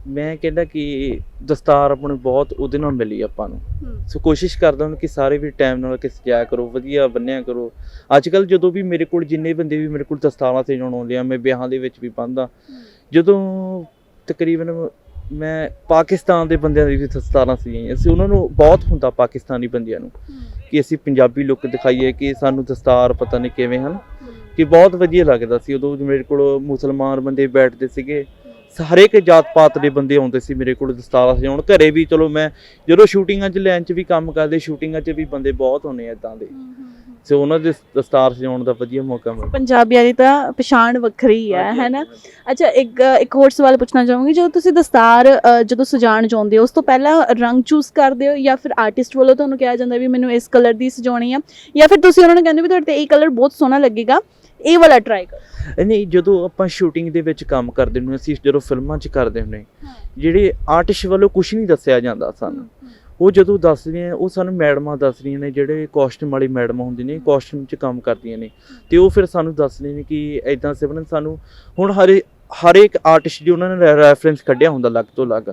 ਮੈਂ ਕਹਿੰਦਾ ਕਿ ਦਸਤਾਰ ਆਪਾਂ ਨੂੰ ਬਹੁਤ ਉਹਦੇ ਨਾਲ ਮਿਲੀ ਆਪਾਂ ਨੂੰ। ਸੋ ਕੋਸ਼ਿਸ਼ ਕਰਦਾ ਹਾਂ ਕਿ ਸਾਰੇ ਵੀ ਟਾਈਮ ਨਾਲ ਕਿ ਸਜਾਇਆ ਕਰੋ ਵਧੀਆ ਬੰਨਿਆ ਕਰੋ। ਅੱਜ ਕੱਲ ਜਦੋਂ ਵੀ ਮੇਰੇ ਕੋਲ ਜਿੰਨੇ ਬੰਦੇ ਵੀ ਮੇਰੇ ਕੋਲ ਦਸਤਾਰਾਂ ਸਜਾਉਣ ਆਉਂਦੇ ਆ ਮੈਂ ਵਿਆਹਾਂ ਦੇ ਵਿੱਚ ਵੀ ਬੰਨਦਾ ਜਦੋਂ ਤਕਰੀਬਨ ਮੈਂ ਪਾਕਿਸਤਾਨ ਦੇ ਬੰਦਿਆਂ ਦੀ ਵੀ ਦਸਤਾਰਾਂ ਸੀ ਅਸੀਂ ਉਹਨਾਂ ਨੂੰ ਬਹੁਤ ਹੁੰਦਾ ਪਾਕਿਸਤਾਨੀ ਬੰਦਿਆਂ ਨੂੰ ਕਿ ਅਸੀਂ ਪੰਜਾਬੀ ਲੁੱਕ ਦਿਖਾਈਏ ਕਿ ਸਾਨੂੰ ਦਸਤਾਰ ਪਤਾ ਨਹੀਂ ਕਿਵੇਂ ਹਨ। ਕਿ ਬਹੁਤ ਵਧੀਆ ਲੱਗਦਾ ਸੀ। ਉਦੋਂ ਮੇਰੇ ਕੋਲ ਮੁਸਲਮਾਨ ਬੰਦੇ ਬੈਠਦੇ ਸੀਗੇ। ਹਰੇਕ ਜਾਤ ਪਾਤ ਦੇ ਬੰਦੇ ਆਉਂਦੇ ਸੀ ਮੇਰੇ ਕੋਲ ਦਸਤਾਰਾਂ ਸਜਾਉਣ ਘਰੇ ਵੀ ਚਲੋ ਮੈਂ ਜਦੋਂ ਸ਼ੂਟਿੰਗਾਂ 'ਚ ਲੈਣ 'ਚ ਵੀ ਕੰਮ ਕਰਦੇ ਸ਼ੂਟਿੰਗਾਂ 'ਚ ਵੀ ਬੰਦੇ ਬਹੁਤ ਹੁੰਦੇ ਆ ਇਦਾਂ ਦੇ। ਸੋ ਉਹਨਾਂ ਦੇ ਦਸਤਾਰ ਸਜਾਉਣ ਦਾ ਵਧੀਆ ਮੌਕਾ ਮਿਲਦਾ ਪੰਜਾਬੀਆਂ ਦੀ ਤਾਂ ਪਛਾਣ ਵੱਖਰੀ ਹੈ ਹੈ ਨਾ ਅੱਛਾ ਇੱਕ ਇੱਕ ਹੋਰ ਸਵਾਲ ਪੁੱਛਣਾ ਚਾਹੂੰਗੀ ਜਦੋਂ ਤੁਸੀਂ ਦਸਤਾਰ ਜਦੋਂ ਸਜਾਉਣ ਚਾਹੁੰਦੇ ਹੋ ਉਸ ਤੋਂ ਪਹਿਲਾਂ ਰੰਗ ਚੂਜ਼ ਕਰਦੇ ਹੋ ਜਾਂ ਫਿਰ ਆਰਟਿਸਟ ਵੱਲੋਂ ਤੁਹਾਨੂੰ ਕਿਹਾ ਜਾਂਦਾ ਵੀ ਮੈਨੂੰ ਇਸ ਕਲਰ ਦੀ ਸਜਾਉਣੀ ਆ? ਜਾਂ ਫਿਰ ਤੁਸੀਂ ਉਹਨਾਂ ਨੂੰ ਕਹਿੰਦੇ ਵੀ ਤੁਹਾਡੇ ਤੇ ਇਹ ਕਲਰ ਬਹੁਤ ਸੋਹਣਾ ਲੱਗੇਗਾ ਇਹ ਵਾਲਾ ਟਰਾਈ ਕਰੋ। ਨਹੀਂ ਜਦੋਂ ਆਪਾਂ ਸ਼ੂਟਿੰਗ ਦੇ ਵਿੱਚ ਕੰਮ ਕਰਦੇ ਨੂੰ ਅਸੀਂ ਜਦੋਂ ਫਿਲਮਾਂ 'ਚ ਕਰਦੇ ਹੁੰਨੇ ਜਿਹੜੇ ਆਰਟਿਸਟ ਵੱਲੋਂ ਕੁਝ ਨਹੀਂ ਦੱਸਿਆ ਜਾਂਦਾ ਸਾਨੂੰ। ਉਹ ਜਦੋਂ ਦੱਸਦੇ ਆ ਉਹ ਸਾਨੂੰ ਮੈਡਮਾਂ ਦੱਸਦੀਆਂ ਨੇ ਜਿਹੜੇ ਕਾਸਟਿਊਮ ਵਾਲੀ ਮੈਡਮਾਂ ਹੁੰਦੀਆਂ ਨੇ ਕਾਸਟਿਊਮ 'ਚ ਕੰਮ ਕਰਦੀਆਂ ਨੇ। ਤੇ ਉਹ ਫਿਰ ਸਾਨੂੰ ਦੱਸਦੇ ਨੇ ਕਿ ਐਦਾਂ ਸਿਮਰਨ ਸਾਨੂੰ ਹੁਣ ਹਰੇ ਹਰ ਇੱਕ ਆਰਟਿਸਟ ਦੀ ਉਹਨਾਂ ਨੇ ਰੈਫਰੈਂਸ ਕੱਢਿਆ ਹੁੰਦਾ ਲੱਗ ਤੋਂ ਲੱਗ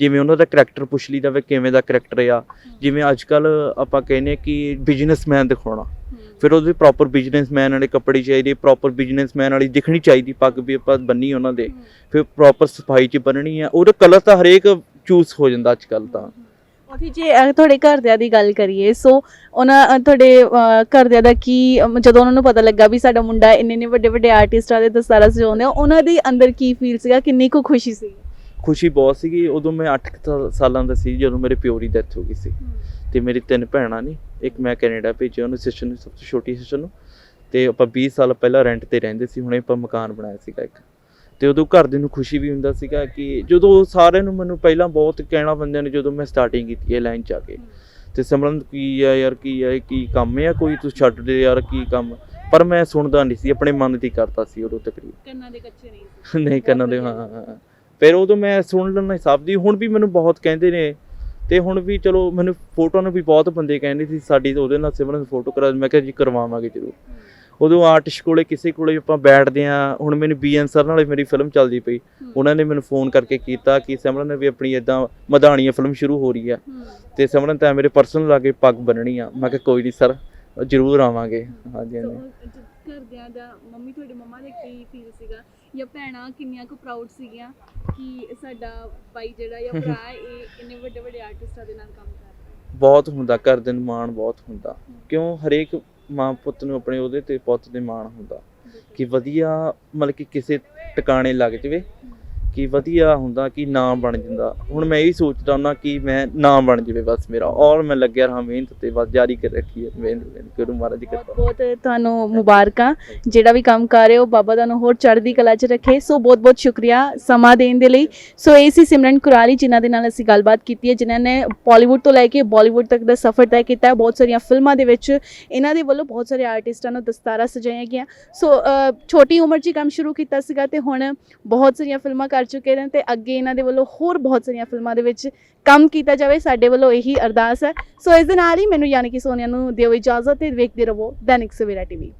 ਜਿਵੇਂ ਉਹਨਾਂ ਦਾ ਕਰੈਕਟਰ ਪੁੱਛ ਲਈਦਾ ਵੀ ਕਿਵੇਂ ਦਾ ਕਰੈਕਟਰ ਆ। ਜਿਵੇਂ ਅੱਜ ਕੱਲ ਆਪਾਂ ਕਹਿੰਦੇ ਆ ਕਿ ਬਿਜ਼ਨਸਮੈਨ ਦਿਖਾਉਣਾ। ਫਿਰ ਉਹਦੇ ਪ੍ਰੋਪਰ ਬਿਜ਼ਨਸਮੈਨ ਵਾਲੇ ਕੱਪੜੇ ਚਾਹੀਦੇ ਪ੍ਰੋਪਰ ਬਿਜ਼ਨਸਮੈਨ ਵਾਲੀ ਦਿਖਣੀ ਚਾਹੀਦੀ ਪੱਗ ਵੀ ਆਪਾਂ ਬੰਨੀ ਉਹਨਾਂ ਦੇ। ਫਿਰ ਪ੍ਰੋਪਰ ਸਫ਼ਾਈ 'ਚ ਬੰਨਣੀ ਆ। ਉਹਦਾ ਕਲਰ ਤਾਂ ਹਰੇਕ ਚੂਜ਼ ਹੋ ਜਾਂਦਾ ਅੱਜ ਕੱਲ ਤਾਂ ਉਹਦੀ ਜੇ ਤੁਹਾਡੇ ਘਰਦਿਆਂ ਦੀ ਗੱਲ ਕਰੀਏ ਸੋ ਉਹਨਾਂ ਤੁਹਾਡੇ ਘਰਦਿਆਂ ਦਾ ਕੀ ਜਦੋਂ ਉਹਨਾਂ ਨੂੰ ਪਤਾ ਲੱਗਾ ਵੀ ਸਾਡਾ ਮੁੰਡਾ ਇੰਨੇ ਇੰਨੇ ਵੱਡੇ ਵੱਡੇ ਆਰਟਿਸਟਾਂ ਦੇ ਦਸਤਾਰਾ ਸਜਾਉਂਦੇ ਆ ਉਹਨਾਂ ਦੇ ਅੰਦਰ ਕੀ ਫੀਲ ਸੀਗਾ? ਕਿੰਨੀ ਕੁ ਖੁਸ਼ੀ ਸੀ? ਖੁਸ਼ੀ ਬਹੁਤ ਸੀਗੀ। ਉਦੋਂ ਮੈਂ 8 ਸਾਲਾਂ ਦਾ ਸੀ ਜਦੋਂ ਮੇਰੇ ਪਿਓ ਦੀ ਡੈਥ ਹੋ ਗਈ ਸੀ। ਤੇ ਮੇਰੀ ਤਿੰਨ ਭੈਣਾਂ ਨੇ ਇੱਕ ਮੈਂ ਕੈਨੇਡਾ ਭੇਜਿਆ ਉਹਨੂੰ ਸਿਸਟਰ ਨੂੰ ਸਭ ਤੋਂ ਛੋਟੀ ਸਿਸਟਰ ਨੂੰ। ਤੇ ਆਪਾਂ 20 ਸਾਲ ਪਹਿਲਾਂ ਰੈਂਟ ਤੇ ਰਹਿੰਦੇ ਸੀ ਹੁਣੇ ਆਪਾਂ ਮਕਾਨ ਬਣਾਇਆ ਸੀਗਾ ਇੱਕ। ਤੇ ਉਦੋਂ ਘਰ ਦੇ ਨੂੰ ਖੁਸ਼ੀ ਵੀ ਹੁੰਦਾ ਸੀਗਾ ਕਿ ਜਦੋਂ ਸਾਰਿਆਂ ਨੂੰ ਮੈਨੂੰ ਪਹਿਲਾਂ ਬਹੁਤ ਕਹਿਣਾ ਬੰਦਿਆਂ ਨੇ ਜਦੋਂ ਮੈਂ ਸਟਾਰਟਿੰਗ ਕੀਤੀ ਹੈ ਲਾਈਨ ਚ ਆ ਕੇ। ਤੇ ਸਿਮਰਨ ਕੀ ਆ ਯਾਰ ਕੀ ਆ ਕੀ ਕੰਮ ਆ? ਕੋਈ ਤੂੰ ਛੱਡ ਦੇ ਯਾਰ ਕੀ ਕੰਮ? ਪਰ ਮੈਂ ਸੁਣਦਾ ਨਹੀਂ ਸੀ ਆਪਣੇ ਮਨ ਦੀ ਕਰਦਾ ਸੀ ਉਦੋਂ ਤਕਰੀਬਨ। ਕੰਨਾਂ ਦੇ ਕੱਚੇ ਨਹੀਂ ਨਹੀਂ ਕਰਨਾ ਦੇ ਹਾਂ। ਫਿਰ ਉਦੋਂ ਮੈਂ ਸੁਣ ਲੈਣਾ ਸਭ ਦੀ ਹੁਣ ਵੀ ਮੈਨੂੰ ਬਹੁਤ ਕਹਿੰਦੇ ਨੇ। ਤੇ ਹੁਣ ਵੀ ਚਲੋ ਮੈਨੂੰ ਫੋਟੋ ਨੂੰ ਵੀ ਬਹੁਤ ਬੰਦੇ ਕਹਿੰਦੇ ਸੀ ਸਾਡੀ ਤਾਂ ਉਹਦੇ ਨਾਲ ਸਿਮਰਨ ਫੋਟੋ ਕਰਾ ਮੈਂ ਕਿਹਾ ਜੀ ਕਰਵਾਵਾਂਗੇ ਜ਼ਰੂਰ। ਉਦੋਂ ਆਰਟਿਸਟ ਕੋਲੇ ਕਿਸੇ ਕੋਲੇ ਆਪਾਂ ਬੈਠਦੇ ਆ ਹੁਣ ਮੈਨੂੰ ਬੀਐਨ ਸਰ ਨਾਲੇ ਮੇਰੀ ਫਿਲਮ ਚੱਲਦੀ ਪਈ। ਉਹਨਾਂ ਨੇ ਮੈਨੂੰ ਫੋਨ ਕਰਕੇ ਕੀਤਾ ਕਿ ਸਿਮਰਨ ਨੇ ਵੀ ਆਪਣੀ ਇਦਾਂ ਮਧਾਣੀਆਂ ਫਿਲਮ ਸ਼ੁਰੂ ਹੋ ਰਹੀ ਆ ਤੇ ਸਿਮਰਨ ਤਾਂ ਮੇਰੇ ਪਰਸਨਲ ਲਾ ਕੇ ਪੱਗ ਬੰਨਣੀ ਆ। ਮੈਂ ਕਿਹਾ ਕੋਈ ਨਹੀਂ ਸਰ ਜ਼ਰੂਰ ਆਵਾਂਗੇ। ਹਾਂਜੀ ਹਾਂਜੀ। ਘਰਦਿਆਂ ਦਾ ਮੰਮੀ ਤੁਹਾਡੇ ਮੰਮਾ ਦਾ ਕੀ ਫੀਲ ਸੀਗਾ? ਜਾਂ ਭੈਣਾਂ ਕਿੰਨੀਆਂ ਕੁ ਪ੍ਰਾਊਡ ਸੀਗੀਆਂ? ਕਿ ਸਾਡਾ ਬਾਈ ਜਿਹੜਾ ਜਾਂ ਭਰਾ ਇਹ ਇੰਨੇ ਵੱਡੇ ਵੱਡੇ ਆਰਟਿਸਟਾਂ ਦੇ ਨਾਲ ਕੰਮ ਕਰ ਰਿਹਾ ਬਹੁਤ ਹੁੰਦਾ ਘਰ ਦੇ ਨੂੰ ਮਾਣ ਬਹੁਤ ਹੁੰਦਾ। ਕਿਉਂ? ਹਰੇਕ ਮਾਂ ਪੁੱਤ ਨੂੰ ਆਪਣੇ ਉਹਦੇ ਤੇ ਪੁੱਤ ਦੇ ਮਾਣ ਹੁੰਦਾ। ਕਿ ਵਧੀਆ ਮਤਲਬ ਕਿ ਕਿਸੇ ਟਿਕਾਣੇ ਲੱਗ ਜਵੇ। ਕਿ ਵਧੀਆ ਹੁੰਦਾ ਕਿ ਨਾਮ ਬਣ ਜਾਂਦਾ। ਹੁਣ ਮੈਂ ਇਹ ਸੋਚਦਾ ਹੁੰਦਾ ਕਿ ਮੈਂ ਨਾਮ ਬਣ ਜਵੇ ਬਸ ਮੇਰਾ ਔਰ ਮੈਂ ਲੱਗਿਆ ਰਹਾ ਮਿਹਨਤ ਤੇ ਬਸ ਜਾਰੀ ਕਰ ਰੱਖੀ ਹੈ ਮਿਹਨਤ ਗੁਰੂ ਮਹਾਰਾਜ ਦੀ ਕਿਰਪਾ। ਬਹੁਤ ਤੁਹਾਨੂੰ ਮੁਬਾਰਕਾਂ। ਜਿਹੜਾ ਵੀ ਕੰਮ ਕਰ ਰਹੇ ਹੋ ਬਾਬਾ ਤੁਹਾਨੂੰ ਹੋਰ ਚੜ੍ਹਦੀ ਕਲਾ 'ਚ ਰੱਖੇ। ਸੋ ਬਹੁਤ ਬਹੁਤ ਸ਼ੁਕਰੀਆ ਸਮਾਂ ਦੇਣ ਦੇ ਲਈ। ਸੋ ਇਹ ਸੀ ਸਿਮਰਨ ਕੁਰਾਲੀ ਜਿਨ੍ਹਾਂ ਦੇ ਨਾਲ ਅਸੀਂ ਗੱਲਬਾਤ ਕੀਤੀ ਹੈ ਜਿਨ੍ਹਾਂ ਨੇ ਬਾਲੀਵੁੱਡ ਤੋਂ ਲੈ ਕੇ ਬਾਲੀਵੁੱਡ ਤੱਕ ਦਾ ਸਫ਼ਰ ਤੈਅ ਕੀਤਾ ਹੈ। ਬਹੁਤ ਸਾਰੀਆਂ ਫਿਲਮਾਂ ਦੇ ਵਿੱਚ ਇਹਨਾਂ ਦੇ ਵੱਲੋਂ ਬਹੁਤ ਸਾਰੇ ਆਰਟਿਸਟਾਂ ਨੂੰ ਦਸਤਾਰਾ ਸਜਾਈਆਂ ਗਿਆ ਸੋ ਅ, ਛੋਟੀ ਉਮਰ 'ਚ ਕੰਮ ਸ਼ੁਰੂ ਕੀਤਾ ਸੀਗਾ ਤੇ ਹੁਣ ਬਹੁਤ ਸਾਰੀਆਂ ਫਿਲਮਾਂ ਕਰ ਕਰ ਚੁੱਕੇ ਨੇ ਤੇ ਅੱਗੇ ਇਹਨਾਂ ਦੇ ਵੱਲੋਂ ਹੋਰ ਬਹੁਤ ਸਾਰੀਆਂ ਫਿਲਮਾਂ ਦੇ ਵਿੱਚ ਕੰਮ ਕੀਤਾ ਜਾਵੇ, ਸਾਡੇ ਵੱਲੋਂ ਇਹੀ ਅਰਦਾਸ ਹੈ। ਸੋ ਇਸ ਦੇ ਨਾਲ ਹੀ ਮੈਨੂੰ ਯਾਨੀ ਕਿ ਸੋਨੀਆ ਨੂੰ ਦਿਓ ਇਜਾਜ਼ਤ ਤੇ ਵੇਖਦੇ ਰਹੋ ਦੈਨਿਕ ਸਵੇਰਾ ਟੀਵੀ।